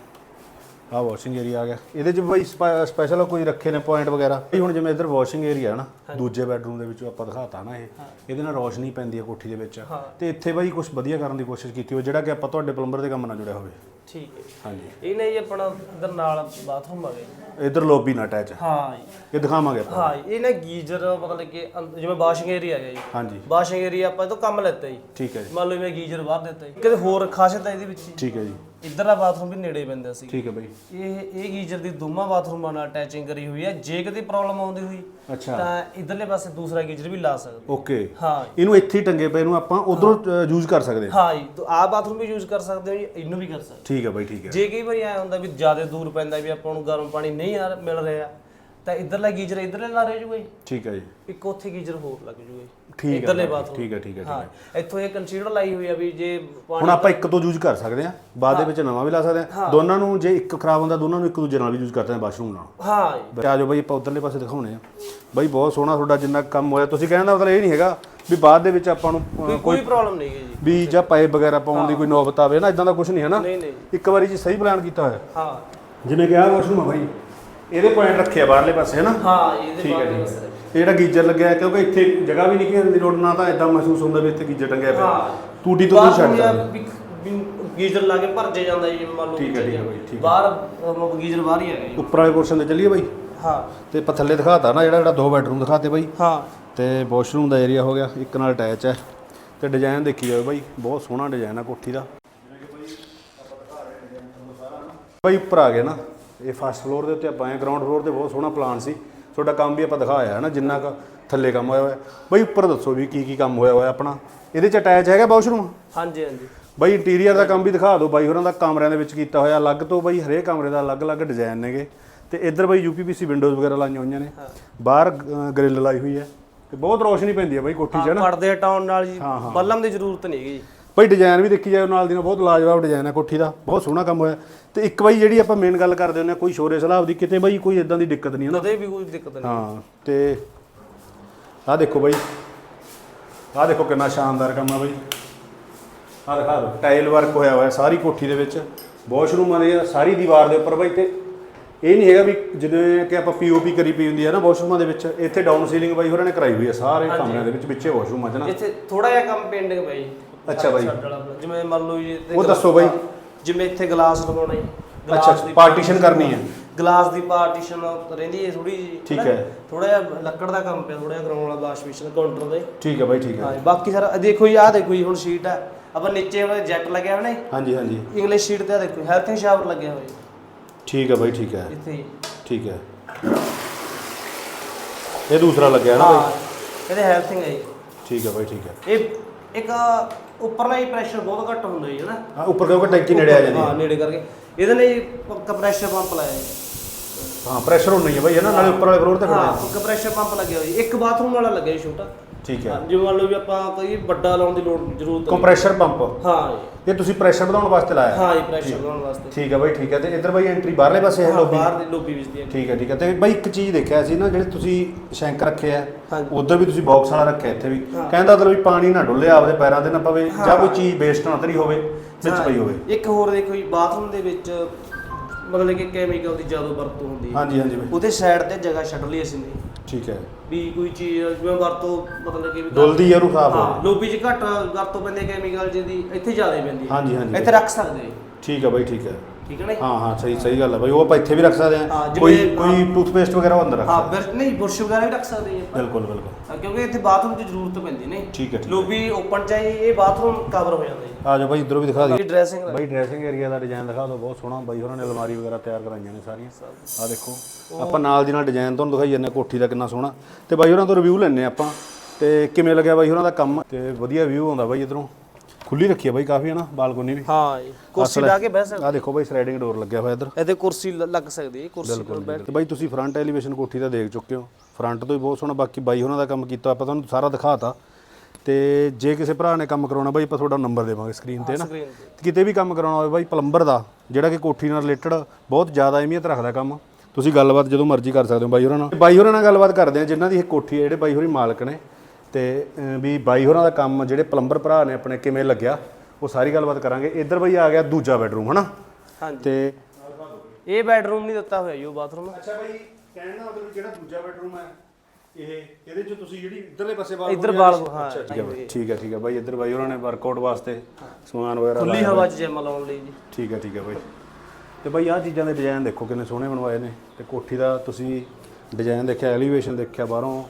ਆਹ ਵਾਸ਼ਿੰਗ ਏਰੀਆ ਆ ਗਿਆ। ਇਹਦੇ ਚ ਬਈ ਸਪੈਸ਼ਲ ਕੋਈ ਰੱਖੇ ਨੇ ਪੁਆਇੰਟ ਵਗੈਰਾ? ਇਹ ਹੁਣ ਜਿਵੇਂ ਇੱਧਰ ਵਾਸ਼ਿੰਗ ਏਰੀਆ ਹੈ ਨਾ ਦੂਜੇ ਬੈਡਰੂਮ ਦੇ ਵਿੱਚੋਂ ਆਪਾਂ ਦਿਖਾਤਾ ਨਾ ਇਹ। ਇਹਦੇ ਨਾਲ ਰੋਸ਼ਨੀ ਪੈਂਦੀ ਹੈ ਕੋਠੀ ਦੇ ਵਿੱਚ। ਤੇ ਇੱਥੇ ਬਾਈ ਕੁਝ ਵਧੀਆ ਕਰਨ ਦੀ ਕੋਸ਼ਿਸ਼ ਕੀਤੀ ਹੋਵੇ ਜਿਹੜਾ ਕਿ ਆਪਾਂ ਤੁਹਾਡੇ ਪਲੰਬਰ ਦੇ ਕੰਮ ਨਾਲ ਜੁੜਿਆ ਹੋਵੇ। ਠੀਕ ਹੈ ਹਾਂਜੀ। ਇਹ ਨਹੀਂ ਜੀ ਆਪਣਾ ਇਧਰ ਨਾਲ ਬਾਥਰੂਮ ਆ ਗਿਆ ਇੱਧਰ ਲੌਬੀ ਨਾਲ ਅਟੈਚ ਹਾਂ ਜੀ। ਇਹ ਦਿਖਾਵਾਂਗੇ ਆਪਾਂ। ਹਾਂ ਜੀ, ਇਹ ਨਾ ਗੀਜ਼ਰ ਮਤਲਬ ਕਿ ਅੰਦ- ਜਿਵੇਂ ਵਾਸ਼ਿੰਗ ਏਰੀਆ ਆ ਗਿਆ ਜੀ। ਹਾਂਜੀ ਵਾਸ਼ਿੰਗ ਏਰੀਆ ਆਪਾਂ ਇਹ ਤੋਂ ਕੰਮ ਲੈਤਾ ਜੀ। ਠੀਕ ਹੈ ਜੀ। ਮੰਨ ਲਓ ਮੈਂ ਗੀਜ਼ਰ ਬਾਹਰ ਦਿੱਤਾ ਜੀ। ਕਿਤੇ ਹੋਰ ਖਾਸੀਅਤ ਹੈ ਇਹਦੇ ਵਿੱਚ ਠੀਕ ਹੈ ਜੀ। ਇੱਧਰ ਦਾ ਬਾਥਰੂਮ ਵੀ ਨੇੜੇ ਪੈਂਦਾ ਸੀ। ਠੀਕ ਹੈ ਬਾਈ। ਇਹ ਇਹ ਗੀਜ਼ਰ ਦੀ ਦੋਵਾਂ ਬਾਥਰੂਮਾਂ ਨਾਲ ਅਟੈਚਿੰਗ ਕਰੀ ਹੋਈ ਹੈ। ਜੇ ਕਿਤੇ ਪ੍ਰੋਬਲਮ ਆਉਂਦੀ ਹੋਈ ਅੱਛਾ। ਤਾਂ ਇਧਰਲੇ ਪਾਸੇ ਦੂਸਰਾ ਗੀਜ਼ਰ ਵੀ ਲਾ ਸਕਦੇ ਓਕੇ। ਹਾਂ ਇਹਨੂੰ ਇੱਥੇ ਹੀ ਟੰਗੇ ਪਏ ਨੂੰ ਆਪਾਂ ਉਧਰੋਂ ਯੂਜ਼ ਕਰ ਸਕਦੇ ਹਾਂ। ਹਾਂ ਜੀ। ਤਾਂ ਆਹ ਬਾਥਰੂਮ ਵੀ ਯੂਜ਼ ਕਰ ਸਕਦੇ ਹੋ ਜੀ। ਇਹਨੂੰ ਵੀ ਕਰ ਸਕਦੇ ਠੀਕ ਹੈ ਬਾਈ ਠੀਕ ਹੈ। ਜੇ ਕਈ ਵਾਰੀ ਐ ਹੁੰਦਾ ਵੀ ਜ਼ਿਆਦਾ ਦੂਰ ਪੈਂਦਾ ਵੀ ਆਪਾਂ ਨੂੰ ਗਰਮ ਪਾਣੀ ਨਹੀਂ ਆ ਮਿਲ ਰਿਹਾ ਤਾਂ ਇਧਰਲਾ ਗੀਜ਼ਰ ਇਧਰਲੇ ਲਾ ਰਹਿ ਜੂਗਾ ਜੀ ਠੀਕ ਹੈ ਜੀ। ਇੱਕ ਉੱਥੇ ਗੀਜ਼ਰ ਹੋਰ ਲੱਗ ਜੂਗਾ ਜੀ ਠੀਕ ਹੈ ਇਧਰਲੇ ਬਾਈ, ਬਾਥਰੂਮ। ਠੀਕ ਹੈ ਠੀਕ ਹੈ ਠੀਕ ਹਾਂ। ਹੈ ਇੱਥੋਂ ਇਹ ਕੰਸੀਡਰ ਲਾਈ ਹੋਈ ਆ ਵੀ ਜੇ ਹੁਣ ਪਾਣੀ ਆਪਾਂ ਇੱਕ ਤੋਂ ਯੂਜ਼ ਕਰ ਸਕਦੇ ਹਾਂ ਬਾਅਦ ਦੇ ਵਿੱਚ ਨਵਾਂ ਵੀ ਲਾ ਸਕਦੇ ਹਾਂ। ਦੋਨਾਂ ਨੂੰ ਜੇ ਇੱਕ ਖਰਾਬ ਹੁੰਦਾ ਦੋਨਾਂ ਨੂੰ ਇੱਕ ਦੂਜੇ ਨਾਲ ਵੀ ਯੂਜ਼ ਕਰਦੇ ਹਾਂ ਵਾਸ਼ਰੂਮ ਨਾਲ। ਹਾਂ। ਜੀ, ਆ ਜਾਓ ਬਾਈ ਆਪਾਂ ਉਧਰਲੇ ਪਾਸੇ ਦਿਖਾਉਣੇ ਆ ਬਾਈ ਬਹੁਤ ਸੋਹਣਾ ਤੁਹਾਡਾ ਜਿੰਨਾ ਕੰਮ ਹੋਇਆ ਤੁਸੀਂ ਕਹਿਣ ਦਾ ਮਤਲਬ ਇਹ ਨਹੀਂ ਹੈਗਾ ਵੀ ਬਾਅਦ ਦੇ ਵਿੱਚ ਆਪਾਂ ਨੂੰ ਕੋਈ ਪ੍ਰੋਬਲਮ ਨਹੀਂ ਹੈ ਜੀ। ਵੀ ਜਾਂ ਪਾਈਪ ਵਗੈਰਾ ਪਾਉਣ ਦੀ ਕੋਈ ਨੌਬਤ ਆਵੇ ਨਾ ਇਦਾਂ ਦਾ ਕੁਝ ਨਹੀਂ ਹੈ ਨਾ ਨਹੀਂ ਨਹੀਂ। ਇੱਕ ਵਾਰੀ ਜੀ ਸਹੀ ਪਲਾਨ ਕੀਤਾ ਹੋਇਆ। ਹਾਂ। ਜਿਵੇਂ ਕਿ ਆਹ ਵਾਸ਼ਰੂਮ ਆ ਬਾਈ ਇਹਦੇ ਪੁਆਇੰਟ ਰੱਖੇ ਆ ਬਾਹਰਲੇ ਪਾਸੇ ਹੈ ਨਾ ਹਾਂ ਇਹਦੇ ਜੀ। ਬਸ ਇਹ ਜਿਹੜਾ ਗੀਜ਼ਰ ਲੱਗਿਆ ਕਿਉਂਕਿ ਇੱਥੇ ਜਗ੍ਹਾ ਵੀ ਨਹੀਂ ਘੇਰਨ ਦੀ ਲੋੜ ਨਾ ਤਾਂ ਇਦਾਂ ਮਹਿਸੂਸ ਹੁੰਦਾ ਵੀ ਇੱਥੇ ਗੀਜ਼ਰ ਟੰਗਿਆ ਪਿਆ। ਹਾਂ। ਟੂਟੀ ਤੋਂ ਤੁਸੀਂ ਛੱਡ ਗੀਜ਼ਰ ਲਾ ਕੇ ਭਰ ਜੇ ਜਾਂਦਾ ਜੀ ਮੰਨ ਲਓ ਠੀਕ ਹੈ, ਠੀਕ ਹੈ ਬਾਈ, ਠੀਕ। ਬਾਹਰ ਗੀਜ਼ਰ ਬਾਹਰ ਹੀ ਹੈਗਾ ਜੀ। ਉੱਪਰ ਵਾਲੇ ਪੋਰਸ਼ਨ ਤੇ ਚੱਲੀਏ ਬਾਈ? ਹਾਂ। ਤੇ ਆਪਾਂ ਥੱਲੇ ਦਿਖਾਤਾ ਨਾ ਜਿਹੜਾ ਜਿਹੜਾ ਦੋ ਬੈਡਰੂਮ ਦਿਖਾਤੇ ਬਾਈ। ਹਾਂ। ਤੇ ਵਾਸ਼ਰੂਮ ਦਾ ਏਰੀਆ ਹੋ ਗਿਆ ਇੱਕ ਨਾਲ ਅਟੈਚ ਹੈ। ਤੇ ਡਿਜ਼ਾਈਨ ਦੇਖੀ ਜਾਓ ਬਾਈ ਬਹੁਤ ਸੋਹਣਾ ਡਿਜ਼ਾਈਨ ਆ ਕੋਠੀ ਦਾ। ਬਾਈ ਉੱਪਰ ਆ ਗਏ ਨਾ ਇਹ ਫਸਟ ਫਲੋਰ ਦੇ ਉੱਤੇ ਆਪਾਂ ਆਏ ਗਰਾਊਂਡ ਫਲੋਰ ਤੇ ਬਹੁਤ ਸੋਹਣਾ ਪਲਾਨ ਸੀ। ਤੁਹਾਡਾ ਕੰਮ ਵੀ ਆਪਾਂ ਦਿਖਾਇਆ ਹੈ ਨਾ ਜਿੰਨਾ ਕੁ ਥੱਲੇ ਕੰਮ ਹੋਇਆ ਹੋਇਆ। ਬਾਈ ਉੱਪਰ ਦੱਸੋ ਵੀ ਕੀ ਕੀ ਕੰਮ ਹੋਇਆ ਹੋਇਆ ਆਪਣਾ। ਇਹਦੇ ਚ ਅਟੈਚ ਹੈਗਾ ਵਾਸ਼ਰੂਮ ਹਾਂਜੀ ਹਾਂਜੀ। ਬਾਈ ਇੰਟੀਰੀਅਰ ਦਾ ਕੰਮ ਵੀ ਦਿਖਾ ਦਿਓ ਬਾਈ ਹੋਰਾਂ ਦਾ ਕਮਰਿਆਂ ਦੇ ਵਿੱਚ ਕੀਤਾ ਹੋਇਆ। ਅਲੱਗ ਤੋਂ ਬਾਈ ਹਰੇਕ ਕਮਰੇ ਦਾ ਅਲੱਗ-ਅਲੱਗ ਡਿਜ਼ਾਈਨ ਨੇਗੇ। ਤੇ ਇੱਧਰ ਬਾਈ ਯੂਪੀਪੀਸੀ ਵਿੰਡੋਜ਼ ਵਗੈਰਾ ਲਾਈਆਂ ਹੋਈਆਂ ਨੇ। ਬਾਹਰ ਗ੍ਰਿਲ ਲਾਈ ਹੋਈ ਹੈ। ਤੇ ਬਹੁਤ ਰੋਸ਼ਨੀ ਪੈਂਦੀ ਹੈ ਬਾਈ ਕੋਠੀ 'ਚ ਨਾ? ਪਰਦੇ ਹਟਾਉਣ ਨਾਲ ਜੀ ਬੱਲਮ ਦੀ ਜ਼ਰੂਰਤ ਨਹੀਂ ਹੈਗੀ ਜੀ। ਬਾਈ ਡਿਜ਼ਾਈਨ ਵੀ ਦੇਖੀ ਜਾਓ ਨਾਲ ਦੀ ਨਾਲ ਬਹੁਤ ਲਾਜਵਾਬ ਡਿਜ਼ਾਈਨ ਹੈ ਕੋਠੀ ਦਾ ਬਹੁਤ ਸੋਹਣਾ ਕੰਮ ਹੋਇਆ। ਤੇ ਇੱਕ ਬਾਈ ਜਿਹੜੀ ਆਪਾਂ ਮੇਨ ਗੱਲ ਕਰਦੇ ਹੁੰਦੇ ਹਾਂ ਕੋਈ ਸ਼ੋਰੇ ਸਲਾਬ ਦੀ ਕਿਤੇ ਬਾਈ ਕੋਈ ਇਦਾਂ ਦੀ ਦਿੱਕਤ ਨਹੀਂ ਹੈ ਨਾ? ਕਦੇ ਵੀ ਕੋਈ ਦਿੱਕਤ ਨਹੀਂ। ਹਾਂ ਤੇ ਆਹ ਦੇਖੋ ਬਾਈ ਆਹ ਦੇਖੋ ਕਿੰਨਾ ਸ਼ਾਨਦਾਰ ਕੰਮ ਆ ਬਾਈ। ਆਹ ਦਿਖਾ ਦਿਓ ਟਾਈਲ ਵਰਕ ਹੋਇਆ ਹੋਇਆ ਸਾਰੀ ਕੋਠੀ ਦੇ ਵਿੱਚ ਵਾਸ਼ਰੂਮਾਂ ਆ, ਸਾਰੀ ਦੀਵਾਰ ਦੇ ਉੱਪਰ ਬਾਈ ਤੇ ਇਹ ਨਹੀਂ ਹੈਗਾ ਵੀ ਜਿਵੇਂ ਕਿ ਆਪਾਂ ਪੀਓਪੀ ਕਰੀ ਪਈ ਹੁੰਦੀ ਹੈ ਨਾ ਵਾਸ਼ਰੂਮਾਂ ਦੇ ਵਿੱਚ ਇੱਥੇ ਡਾਊਨ ਸੀਲਿੰਗ ਬਾਈ ਹੋਰਾਂ ਨੇ ਕਰਾਈ ਹੋਈ ਹੈ ਸਾਰੇ ਕਮਰਿਆਂ ਦੇ ਵਿੱਚ ਵਿੱਚੇ ਵਾਸ਼ਰੂਮਾਂ 'ਚ ਨਾ? ਇੱਥੇ ਥੋੜਾ ਜਿਹਾ ਕੰਮ ਪੈਂਡਿੰਗ ਪਈ ਅੱਛਾ ਬਾਈ। ਜਿਵੇਂ ਮੰਨ ਲਓ ਜੀ ਉਹ ਦੱਸੋ ਬਾਈ। ਜਿਵੇਂ ਇੱਥੇ ਗਲਾਸ ਲਗਾਉਣਾ। ਜੀ ਅੱਛਾ, partition ਕਰਨੀ ਹੈ। ਗਲਾਸ ਦੀ ਪਾਰਟੀਸ਼ਨ ਰਹਿੰਦੀ ਹੈ ਥੋੜੀ ਜੀ ਠੀਕ ਹੈ। ਥੋੜਾ ਜਿਹਾ ਲੱਕੜ ਦਾ ਕੰਮ ਪਿਆ ਥੋੜਾ ਜਿਹਾ ਕਰਾਉਣ ਵਾਲਾ ਵਾਸ਼ ਵਿਸ਼ਨ ਕਾਊਂਟਰ ਦੇ ਠੀਕ ਹੈ ਬਾਈ ਠੀਕ ਹੈ। ਹਾਂ ਬਾਕੀ ਸਾਰਾ ਦੇਖੋ ਜੀ ਆਹ ਦੇਖੋ ਜੀ ਹੁਣ ਸ਼ੀਟ ਹੈ। ਆਪਾਂ ਨੀਚੇ ਵਾਲੇ ਜੈਟ ਲੱਗਿਆ ਨੇ ਹਾਂਜੀ ਹਾਂਜੀ। ਇੰਗਲਿਸ਼ ਸ਼ੀਟ ਤੇ ਦੇਖੋ ਹੈਲਥਿੰਗ ਸ਼ਾਵਰ ਲੱਗਿਆ ਹੋਇਆ ਠੀਕ ਹੈ ਬਾਈ ਠੀਕ ਹੈ। ਇੱਥੇ ਹੀ। ਠੀਕ ਹੈ। ਇਹ ਦੂਸਰਾ ਲੱਗਿਆ ਨਾ ਹਾਂ ਬਾਈ ਇਹਦੇ ਹੈਲਥਿੰਗ ਹੈ ਜੀ। ਠੀਕ ਹੈ ਬਾਈ ਠੀਕ ਹੈ। ਇਹ ਇੱਕ ਉੱਪਰਲਾ ਹੀ ਪ੍ਰੈਸ਼ਰ ਬਹੁਤ ਘੱਟ ਹੁੰਦਾ ਜੀ ਹਨਾ ਹਾਂ ਉੱਪਰ ਕਿਉਂਕਿ ਟੈਂਕੀ ਨੇੜੇ ਆ ਜਾਂਦੀ ਹਾਂ। ਹੈ ਨੇੜੇ ਕਰਕੇ। ਇਹਦੇ ਲਈ ਕੰਪਰੈਸ਼ਰ ਪੰਪ ਲਾਇਆ ਜੀ। ਹਾਂ ਪ੍ਰੈਸ਼ਰ ਹੋਣਾ ਹੀ ਹੈ ਬਾਈ ਹੈ ਨਾ? ਨਾਲੇ ਉੱਪਰ ਵਾਲੇ ਫਲੋਰ ਤੇ ਹਾਂ ਖੜਨਾ ਕੰਪਰੈਸ਼ਰ ਪੰਪ ਲੱਗਿਆ ਹੋਇਆ ਜੀ। ਇੱਕ ਬਾਥਰੂਮ ਵਾਲਾ ਲੱਗਿਆ ਜੀ ਛੋਟਾ। ਠੀਕ ਹੈ। ਜਿਵੇਂ ਮੰਨ ਲਓ ਵੀ ਆਪਾਂ ਕੋਈ ਵੱਡਾ ਲਾਉਣ ਦੀ ਲੋੜ ਜ਼ਰੂਰਤ ਨਹੀਂ। ਕੰਪਰੈਸ਼ਰ ਪੰਪ ਹਾਂ ਜੀ। ਇਹ ਤੁਸੀਂ ਪ੍ਰੈਸ਼ਰ ਵਧਾਉਣ ਵਾਸਤੇ ਲਾਇਆ। ਹਾਂ ਜੀ ਪ੍ਰੈਸ਼ਰ ਲਾਉਣ ਵਾਸਤੇ। ਠੀਕ ਹੈ ਬਾਈ ਠੀਕ ਹੈ। ਤੇ ਇੱਧਰ ਬਾਈ ਐਂਟਰੀ ਬਾਹਰਲੇ ਪਾਸੇ ਹੈ ਹਾਂ ਲੋਬੀ ਬਾਹਰ ਦੀ ਲੋਬੀ ਵਿੱਚ ਦੀ ਹੈ। ਠੀਕ ਹੈ ਠੀਕ ਹੈ। ਤੇ ਬਾਈ ਇੱਕ ਚੀਜ਼ ਦੇਖਿਆ ਸੀ ਨਾ ਜਿਹੜੇ ਤੁਸੀਂ ਸ਼ੈਂਕ ਰੱਖੇ ਆ ਹਾਂਜੀ। ਉਧਰ ਵੀ ਤੁਸੀਂ ਬਾਕਸ ਵਾਲਾ ਰੱਖਿਆ ਇੱਥੇ ਵੀ। ਹਾਂ। ਕਹਿੰਦਾ ਮਤਲਬ ਵੀ ਪਾਣੀ ਨਾ ਡੁੱਲੇ ਆਪਦੇ ਪੈਰਾਂ ਤੇ ਨਾ ਪਵੇ ਜਾਂ ਕੋਈ ਚੀਜ਼ ਵੇਸਟ ਨਾ ਤਰੀ ਹੋਵੇ ਵਿੱਚ ਹਾਂ, ਪਈ ਹੋਵੇ। ਇੱਕ ਹੋਰ ਦੇਖੋ ਜੀ ਬਾਥਰੂਮ ਦੇ ਵਿੱਚ ਮਤਲਬ ਕਿ ਕੈਮੀਕਲ ਦੀ ਜ਼ਿਆਦਾ ਵਰਤੋਂ ਹੁੰਦੀ ਹੈ। ਹਾਂਜੀ ਹਾਂਜੀ ਬਾਈ। ਉਹਦੇ ਸਾਈਡ ਤੇ ਜਗ੍ਹਾ ਛੱਡ ਲਈ ਅਸੀਂ ਨੇ। ਠੀਕ ਹੈ। ਵੀ ਕੋਈ ਚੀਜ਼ ਜਿਵੇਂ ਵਰਤੋਂ ਮਤਲਬ ਕਿ ਵੀ ਡੁੱਲਦੀ ਹੈ ਉਹਨੂੰ ਖਰਾਬ ਹਾਂ ਲੋਬੀ 'ਚ ਘੱਟ ਵਰਤੋਂ ਪੈਂਦੀ ਕੈਮੀਕਲ ਜਿਹਦੀ ਇੱਥੇ ਜ਼ਿਆਦਾ ਪੈਂਦੀ ਹੈ ਹਾਂਜੀ, ਹਾਂਜੀ। ਇੱਥੇ ਰੱਖ ਸਕਦੇ ਹੋ। ਠੀਕ ਹੈ ਬਾਈ ਠੀਕ ਹੈ ਠੀਕ ਹੈ ਨਾ ਜੀ? ਹਾਂ ਹਾਂ ਸਹੀ ਸਹੀ ਗੱਲ ਹੈ ਬਾਈ। ਉਹ ਆਪਾਂ ਇੱਥੇ ਵੀ ਰੱਖ ਸਕਦੇ ਹਾਂ, ਹਾਂ ਜਿਵੇਂ- ਕੋਈ ਕੋਈ ਟੂਥਪੇਸਟ ਵਗੈਰਾ ਉਹ ਅੰਦਰ ਰੱਖ ਹਾਂ ਸਕਦੇ ਬਿਰ ਨਹੀਂ ਬੁਰਸ਼ ਵਗੈਰਾ ਵੀ ਰੱਖ ਸਕਦੇ ਜੀ ਆਪਾਂ। ਬਿਲਕੁਲ ਬਿਲਕੁਲ। ਹਾਂ, ਕਿਉਂਕਿ ਇੱਥੇ ਬਾਥਰੂਮ 'ਚ ਜ਼ਰੂਰਤ ਪੈਂਦੀ ਨਹੀਂ। ਠੀਕ ਹੈ, ਠੀਕ ਹੈ। ਲੋਬੀ ਓਪਨ ਚਾਹੀ ਇਹ ਬਾਥਰੂਮ ਕਵਰ ਹੋ ਜਾਂਦਾ ਜੀ। ਆ ਜਾਓ ਬਾਈ ਇਧਰੋਂ ਵੀ ਦਿਖਾ ਦਿਓ। ਇਹ ਡਰੈਸਿੰਗ ਬਾਈ ਡਰੈਸਿੰਗ ਏਰੀਆ ਦਾ ਡਿਜ਼ਾਈਨ ਦਿਖਾ ਦਿਓ ਬਹੁਤ ਸੋਹਣਾ। ਬਾਈ ਹੋਰਾਂ ਨੇ ਅਲਮਾਰੀ ਵਗੈਰਾ ਤਿਆਰ ਕਰਾਈਆਂ ਨੇ ਸਾਰੀਆਂ। ਆ ਦੇਖੋ। ਆਪਾਂ ਨਾਲ ਦੀ ਨਾਲ ਡਿਜ਼ਾਈਨ ਤੁਹਾਨੂੰ ਦਿਖਾਈ ਜਾਂਦੇ ਹਾਂ ਕੋਠੀ ਦਾ ਕਿੰਨਾ ਸੋਹਣਾ। ਤੇ ਬਾਈ ਹੋਰਾਂ ਤੋਂ ਰਿਵਿਊ ਲੈਣੇ ਆਪਾਂ। ਤੇ ਕਿਵੇਂ ਲੱਗਿਆ ਬਾਈ ਹੋਰਾਂ ਦਾ ਕੰਮ? ਤੇ ਵਧੀਆ ਵਿਊ ਆਉਂਦਾ ਬਾਈ ਇਧਰੋਂ। ਖੁੱਲੀ ਰੱਖੀ ਹੈ ਬਾਈ ਕਾਫੀ ਹੈ ਨਾ ਬਾਲਕੋਨੀ ਵੀ। ਹਾਂ ਜੀ। ਕੁਰਸੀ ਲਾ ਕੇ ਬਹਿ ਸਕਦੇ ਆ ਦੇਖੋ ਬਾਈ ਸਲਾਈਡਿੰਗ ਡੋਰ ਲੱਗਿਆ ਹੋਇਆ ਇਧਰ। ਇਹਦੇ ਕੁਰਸੀ ਲ- ਲੱਗ ਸਕਦੀ ਹੈ ਕੁਰਸੀ ਕੋਲ ਬੈਠ ਤੇ ਬਾਈ ਤੁਸੀਂ ਫਰੰਟ ਐਲੀਵੇਸ਼ਨ ਕੋਠੀ ਦਾ ਦੇਖ ਚੁੱਕੇ ਹੋ। ਫਰੰਟ ਤੋਂ ਹੀ ਬਹੁਤ ਸੋਹਣਾ ਬਾਕੀ ਬਾਈ ਹੋਰਾਂ ਦਾ ਕੰਮ ਕੀਤਾ ਆਪਾਂ ਤੁਹਾਨੂੰ ਸਾਰਾ ਦਿਖਾਤਾ। ਤੇ ਜੇ ਕਿਸੇ ਭਰਾ ਨੇ ਕੰਮ ਕਰਾਉਣਾ ਬਾਈ ਆਪਾਂ ਤੁਹਾਡਾ ਨੰਬਰ ਦੇਵਾਂਗੇ ਸਕਰੀਨ ਤੇ ਨਾ ਸਕਰੀਨ ਤੇ। ਕਿਤੇ ਵੀ ਕੰਮ ਕਰਾਉਣਾ ਹੋਵੇ ਬਾਈ ਪਲੰਬਰ ਦਾ ਜਿਹੜਾ ਕਿ ਕੋਠੀ ਨਾਲ ਰਿਲੇਟਡ ਬਹੁਤ ਜ਼ਿਆਦਾ ਅਹਿਮੀਅਤ ਰੱਖਦਾ ਕੰਮ। ਤੁਸੀਂ ਗੱਲਬਾਤ ਜਦੋਂ ਮਰਜ਼ੀ ਕਰ ਸਕਦੇ ਹੋ ਬਾਈ ਹੋਰਾਂ ਨਾਲ। ਬਾਈ ਹੋਰਾਂ ਨਾਲ ਗੱਲਬਾਤ ਕਰਦੇ ਆ ਜਿਨ੍ਹਾਂ ਦੀ ਇਹ ਕੋਠੀ ਹੈ ਜਿਹੜੇ ਬਾਈ ਹੋਰੀ ਮਾਲਕ ਨੇ। ਤੇ ਵੀ ਬਾਈ ਹੋਰਾਂ ਦਾ ਕੰਮ ਜਿਹੜੇ ਪਲੰਬਰ ਭਰਾ ਨੇ ਆਪਣੇ ਕਿਵੇਂ ਲੱਗਿਆ ਉਹ ਸਾਰੀ ਗੱਲਬਾਤ ਕਰਾਂਗੇ। ਇੱਧਰ ਬਾਈ ਆ ਗਿਆ ਦੂਜਾ ਬੈਡਰੂਮ ਹਨਾ? ਹਾਂਜੀ। ਤੇ ਇਹ ਬੈਡਰੂਮ ਨਹੀਂ ਦਿੱਤਾ ਹੋਇਆ ਜੀ ਉਹ ਬਾਥਰੂਮ। ਅੱਛਾ ਬਾਈ ਕਹਿਣ ਦਾ ਮਤਲਬ ਜਿਹੜਾ ਦੂਜਾ ਬੈਡਰੂਮ ਹੈ ਇਹ ਇਹਦੇ ਚ ਤੁਸੀਂ ਜਿਹੜੀ ਇੱਧਰਲੇ ਪਾਸੇ ਬਾਲ ਇੱਧਰ ਬਾਲ ਹਾਂ ਠੀਕ ਹੈ ਠੀਕ ਹੈ ਠੀਕ ਹੈ ਬਾਈ ਇੱਧਰ ਬਾਈ ਉਹਨਾਂ ਨੇ ਵਰਕਆਊਟ ਵਾਸਤੇ ਸਮਾਨ ਵਗੈਰਾ ਖੁੱਲੀ ਹਵਾ 'ਚ ਜਿਮ ਲਾਉਣ ਲਈ ਜੀ। ਠੀਕ ਹੈ ਠੀਕ ਹੈ ਬਾਈ। ਤੇ ਬਾਈ ਆਹ ਚੀਜ਼ਾਂ ਦੇ ਡਿਜ਼ਾਈਨ ਦੇਖੋ ਕਿੰਨੇ ਸੋਹਣੇ ਬਣਵਾਏ ਨੇ। ਤੇ ਕੋਠੀ ਦਾ ਤੁਸੀਂ ਡਿਜ਼ਾਈਨ ਦੇਖਿਆ ਐਲੀਵੇਸ਼ਨ ਦੇਖਿਆ ਬਾਹਰੋਂ।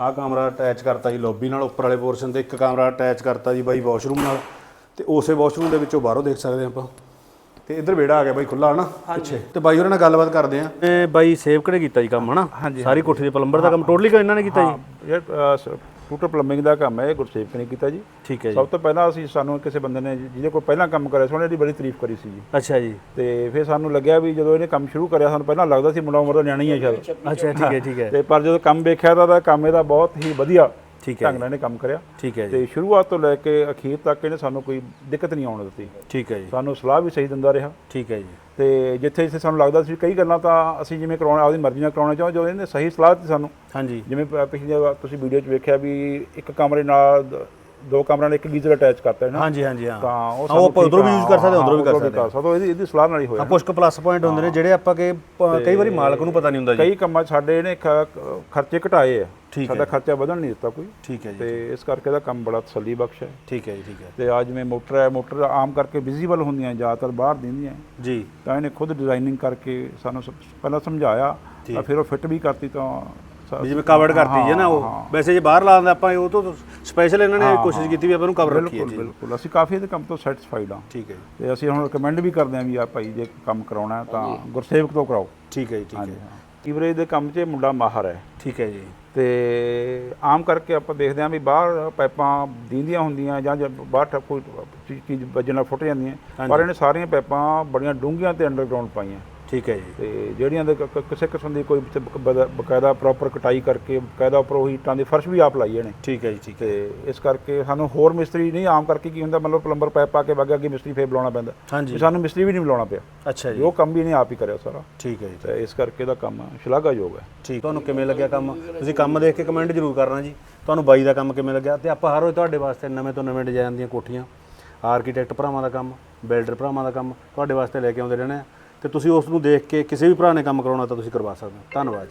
ਆਹ ਕਮਰਾ ਅਟੈਚ ਕਰਤਾ ਜੀ ਲੌਬੀ ਨਾਲ ਉੱਪਰ ਵਾਲੇ ਪੋਰਸ਼ਨ ਤੇ ਇੱਕ ਕਮਰਾ ਅਟੈਚ ਕਰਤਾ ਜੀ ਬਾਈ ਵਾਸ਼ਰੂਮ ਨਾਲ ਤੇ ਉਸੇ ਵਾਸ਼ਰੂਮ ਦੇ ਵਿੱਚੋਂ ਬਾਹਰੋਂ ਦੇਖ ਸਕਦੇ ਆਪਾਂ। ਤੇ ਇੱਧਰ ਵਿਹੜਾ ਆ ਗਿਆ ਬਾਈ ਖੁੱਲਾ ਹਨਾ? ਪਿੱਛੇ। ਤੇ ਬਾਈ ਉਹਨਾਂ ਨਾਲ ਗੱਲਬਾਤ ਕਰਦੇ ਆ। ਬਾਈ ਸੇਵ ਕਿਹੜੇ ਕੀਤਾ ਜੀ ਕੰਮ ਹਨਾ? ਸਾਰੀ ਕੋਠੀ ਦੇ ਪਲੰਬਰ ਦਾ ਕੰਮ ਟੋਟਲੀ ਇਹਨਾਂ ਨੇ ਕੀਤਾ ਜੀ? ਟੂਟਰ ਪਲੰਬਿੰਗ ਦਾ ਕੰਮ ਹੈ ਇਹ ਗੁਰਸੇਵਕ ਨੇ ਕੀਤਾ ਜੀ। ਠੀਕ ਹੈ ਜੀ। ਸਭ ਤੋਂ ਪਹਿਲਾਂ ਅਸੀਂ ਸਾਨੂੰ ਕਿਸੇ ਬੰਦੇ ਨੇ ਜਿਹਦੇ ਕੋਲ ਪਹਿਲਾਂ ਕੰਮ ਕਰਿਆ ਸੀ ਉਹਨੇ ਇਹਦੀ ਬੜੀ ਤਾਰੀਫ ਕਰੀ ਸੀ ਜੀ। ਅੱਛਾ ਜੀ। ਤੇ ਫਿਰ ਸਾਨੂੰ ਲੱਗਿਆ ਵੀ ਜਦੋਂ ਇਹਨੇ ਕੰਮ ਸ਼ੁਰੂ ਕਰਿਆ ਸਾਨੂੰ ਪਹਿਲਾਂ ਲੱਗਦਾ ਸੀ ਮੁੰਡਾ ਉਮਰ ਦਾ ਨਿਆਣਾ ਹੀ ਹੈ ਸ਼ਾਇਦ। ਅੱਛਾ ਠੀਕ ਹੈ ਠੀਕ ਹੈ। ਤੇ ਪਰ ਜਦੋਂ ਕੰਮ ਵੇਖਿਆ ਤਾਂ ਕੰਮ ਇਹਦਾ ਬਹੁਤ ਹੀ ਵਧੀਆ। ਠੀਕ ਹੈ ਢੰਗ ਨਾਲ ਇਹਨੇ ਕੰਮ ਕਰਿਆ। ਠੀਕ ਹੈ ਜੀ। ਤੇ ਸ਼ੁਰੂਆਤ ਤੋਂ ਲੈ ਕੇ ਅਖੀਰ ਤੱਕ ਇਹਨੇ ਸਾਨੂੰ ਕੋਈ ਦਿੱਕਤ ਨਹੀਂ ਆਉਣ ਦਿੱਤੀ। ਠੀਕ ਹੈ ਜੀ। ਸਾਨੂੰ ਸਲਾਹ ਵੀ ਸਹੀ ਦਿੰਦਾ ਰਿਹਾ। ਠੀਕ ਹੈ ਜੀ। ਤੇ ਜਿੱਥੇ ਜਿੱਥੇ ਸਾਨੂੰ ਲੱਗਦਾ ਸੀ ਕਈ ਗੱਲਾਂ ਤਾਂ ਅਸੀਂ ਜਿਵੇਂ ਕਰਾਉਣਾ ਆਪਦੀ ਮਰਜ਼ੀ ਨਾਲ ਕਰਾਉਣਾ ਚਾਹੋ ਜਦੋਂ ਇਹਨੇ ਸਹੀ ਸਲਾਹ ਦਿੱਤੀ ਸਾਨੂੰ ਹਾਂਜੀ। ਜਿਵੇਂ ਪਿਛਲੀ ਵਾਰ ਤੁਸੀਂ ਵੀਡੀਓ 'ਚ ਵੇਖਿਆ ਵੀ ਇੱਕ ਕਮਰੇ ਨਾਲ ਦ- ਦੋ ਕਮਰਿਆਂ ਨਾਲ ਇੱਕ ਗੀਜ਼ਰ ਅਟੈਚ ਕਰਤਾ ਹੈ ਨਾ? ਹਾਂਜੀ ਹਾਂਜੀ ਹਾਂ। ਤਾਂ ਹਾਂ, ਉਹ ਸਾਨੂੰ ਆਪਾਂ ਉਧਰੋਂ ਵੀ ਯੂਜ਼ ਕਰ ਸਕਦੇ ਹਾਂ, ਉਧਰੋਂ ਵੀ ਕਰ ਸਕਦੇ ਸਕਦੇ ਇਹਦੀ ਇਹਦੀ ਸਲਾਹ ਨਾਲ ਹੀ ਹੋਇਆ। ਕੁਝ ਕੁ ਪਲੱਸ ਪੁਆਇੰਟ ਹੁੰਦੇ ਨੇ ਜਿਹੜੇ ਆਪਾਂ ਕਿ ਕਈ ਵਾਰੀ ਮਾਲਕ ਨੂੰ ਪਤਾ ਨਹੀਂ ਹੁੰਦਾ ਜੀ। ਕਈ ਕੰਮਾਂ ਸਾਡੇ ਖ- ਖਰਚੇ ਘਟਾਏ ਆ। ਸਾਡਾ ਖਰਚਾ ਵਧਣ ਨਹੀਂ ਦਿੱਤਾ ਕੋਈ। ਠੀਕ ਹੈ ਜੀ ਤੇ ਇਸ ਕਰਕੇ ਇਹਦਾ ਕੰਮ ਬੜਾ ਤਸੱਲੀ ਬਖਸ਼ ਹੈ। ਠੀਕ ਹੈ ਜੀ ਠੀਕ ਹੈ। ਤੇ ਆ ਜਿਵੇਂ ਮੋਟਰ ਹੈ ਮੋਟਰ ਆਮ ਕਰਕੇ ਵਿਜ਼ੀਬਲ ਹੁੰਦੀਆਂ ਜ਼ਿਆਦਾਤਰ ਬਾਹਰ ਦਿੰਦੀਆਂ। ਜੀ। ਤਾਂ ਇਹਨੇ ਖੁਦ ਡਿਜ਼ਾਈਨਿੰਗ ਕਰਕੇ ਸਾਨੂੰ ਪਹਿਲਾਂ ਸਮਝਾਇਆ ਫਿਰ ਉਹ ਫਿੱਟ ਵੀ ਕਰਤੀ ਤਾਂ ਵੀ ਜਿਵੇਂ ਕਵਰਡ ਕਰਤੀ ਹੈ ਨਾ ਉਹ। ਵੈਸੇ ਜੇ ਬਾਹਰ ਲਾਉਂਦਾ ਆਪਾਂ ਉਹ ਤੋਂ ਸਪੈਸ਼ਲ ਇਹਨਾਂ ਨੇ ਕੋਸ਼ਿਸ਼ ਕੀਤੀ ਵੀ ਆਪਾਂ ਨੂੰ ਕਵਰ ਰੱਖੀਏ ਬਿਲਕੁਲ ਬਿਲਕੁਲ। ਅਸੀਂ ਕਾਫੀ ਇਹਦੇ ਕੰਮ ਤੋਂ ਸੈਟੀਸਫਾਈਡ ਹਾਂ। ਠੀਕ ਹੈ ਤੇ ਅਸੀਂ ਹੁਣ ਰეკਮੈਂਡ ਵੀ ਕਰਦੇ ਹਾਂ ਵੀ ਆ ਭਾਈ ਜੇ ਕੰਮ ਕਰਾਉਣਾ ਤਾਂ ਗੁਰਸੇਵਕ ਤੋਂ ਕਰਾਓ। ਠੀਕ ਹੈ ਜੀ ਠੀਕ ਹੈ। ਸੀਵਰੇਜ ਦੇ ਕੰਮ 'ਚ ਮੁੰਡਾ ਮਾਹਰ ਹੈ। ਠੀਕ ਹੈ ਜੀ। ਤੇ ਆਮ ਕਰਕੇ ਆਪਾਂ ਦੇਖਦੇ ਹਾਂ ਵੀ ਬਾਹਰ ਪਾਈਪਾਂ ਦੀਂਦੀਆਂ ਹੁੰਦੀਆਂ ਜਾਂ ਬਾਹਰ ਕੋਈ ਚੀਜ਼ ਵੱਜਣ ਫੁੱਟ ਜਾਂਦੀਆਂ ਪਰ ਇਹਨੇ ਸਾਰੀਆਂ ਪਾਈਪਾਂ ਬੜੀਆਂ ਡੂੰਘੀਆਂ ਤੇ ਅੰਡਰਗਰਾਉਂਡ ਪਾਈਆਂ। ਠੀਕ ਹੈ ਜੀ। ਤੇ ਜਿਹੜੀਆਂ ਦੇ ਕ- ਕਿਸੇ ਕਿਸਮ ਦੀ ਕੋਈ ਬਕ- ਬਕਾਇਦਾ ਪ੍ਰੋਪਰ ਕਟਾਈ ਕਰਕੇ ਬਕਾਇਦਾ ਉੱਪਰ ਉਹੀ ਇੱਟਾਂ ਦੀ ਫਰਸ਼ ਵੀ ਆਪ ਲਾਈ ਇਹਨੇ। ਠੀਕ ਹੈ ਜੀ ਠੀਕ ਹੈ। ਤੇ ਇਸ ਕਰਕੇ ਸਾਨੂੰ ਹੋਰ ਮਿਸਤਰੀ ਨਹੀਂ ਆਮ ਕਰਕੇ ਕੀ ਹੁੰਦਾ ਮਤਲਬ ਪਲੰਬਰ ਪਾਈਪ ਪਾ ਕੇ ਵਗ ਅੱਗੇ ਮਿਸਤਰੀ ਫੇਰ ਬੁਲਾਉਣਾ ਪੈਂਦਾ। ਹਾਂਜੀ। ਸਾਨੂੰ ਮਿਸਤਰੀ ਵੀ ਨਹੀਂ ਬੁਲਾਉਣਾ ਪਿਆ। ਅੱਛਾ ਜੀ। ਉਹ ਕੰਮ ਵੀ ਇਹਨੇ ਆਪ ਹੀ ਕਰਿਆ ਸਾਰਾ। ਠੀਕ ਹੈ ਜੀ। ਤੇ ਇਸ ਕਰਕੇ ਇਹਦਾ ਕੰਮ ਸ਼ਲਾਘਾਯੋਗ ਹੈ। ਠੀਕ। ਤੁਹਾਨੂੰ ਕਿਵੇਂ ਲੱਗਿਆ ਕੰਮ? ਤੁਸੀਂ ਕੰਮ ਦੇਖ ਕੇ ਕਮੈਂਟ ਜ਼ਰੂਰ ਕਰਨਾ ਜੀ। ਤੁਹਾਨੂੰ ਬਾਈ ਦਾ ਕੰਮ ਕਿਵੇਂ ਲੱਗਿਆ? ਤੇ ਆਪਾਂ ਹਰ ਰੋਜ਼ ਤੁਹਾਡੇ ਵਾਸਤੇ ਨਵੇਂ ਤੋਂ ਨਵੇਂ ਡਿਜ਼ਾਈਨ ਦੀਆਂ ਕੋਠੀਆਂ ਆਰਕੀਟੈਕਟ ਭਰਾਵਾਂ ਦਾ ਕੰਮ ਬਿਲਡਰ ਭਰਾਵਾਂ ਦਾ ਕੰਮ ਤੁਹਾਡੇ ਵਾਸਤੇ ਲੈ ਕੇ ਆਉਂਦੇ ਰਹਿਣਾ ਤੇ ਤੁਸੀਂ ਉਸ ਨੂੰ ਦੇਖ ਕੇ ਕਿਸੇ ਵੀ ਭਰਾ ਨੇ ਕੰਮ ਕਰਾਉਣਾ ਤਾਂ ਤੁਸੀਂ ਕਰਵਾ ਸਕਦੇ ਹੋ। ਧੰਨਵਾਦ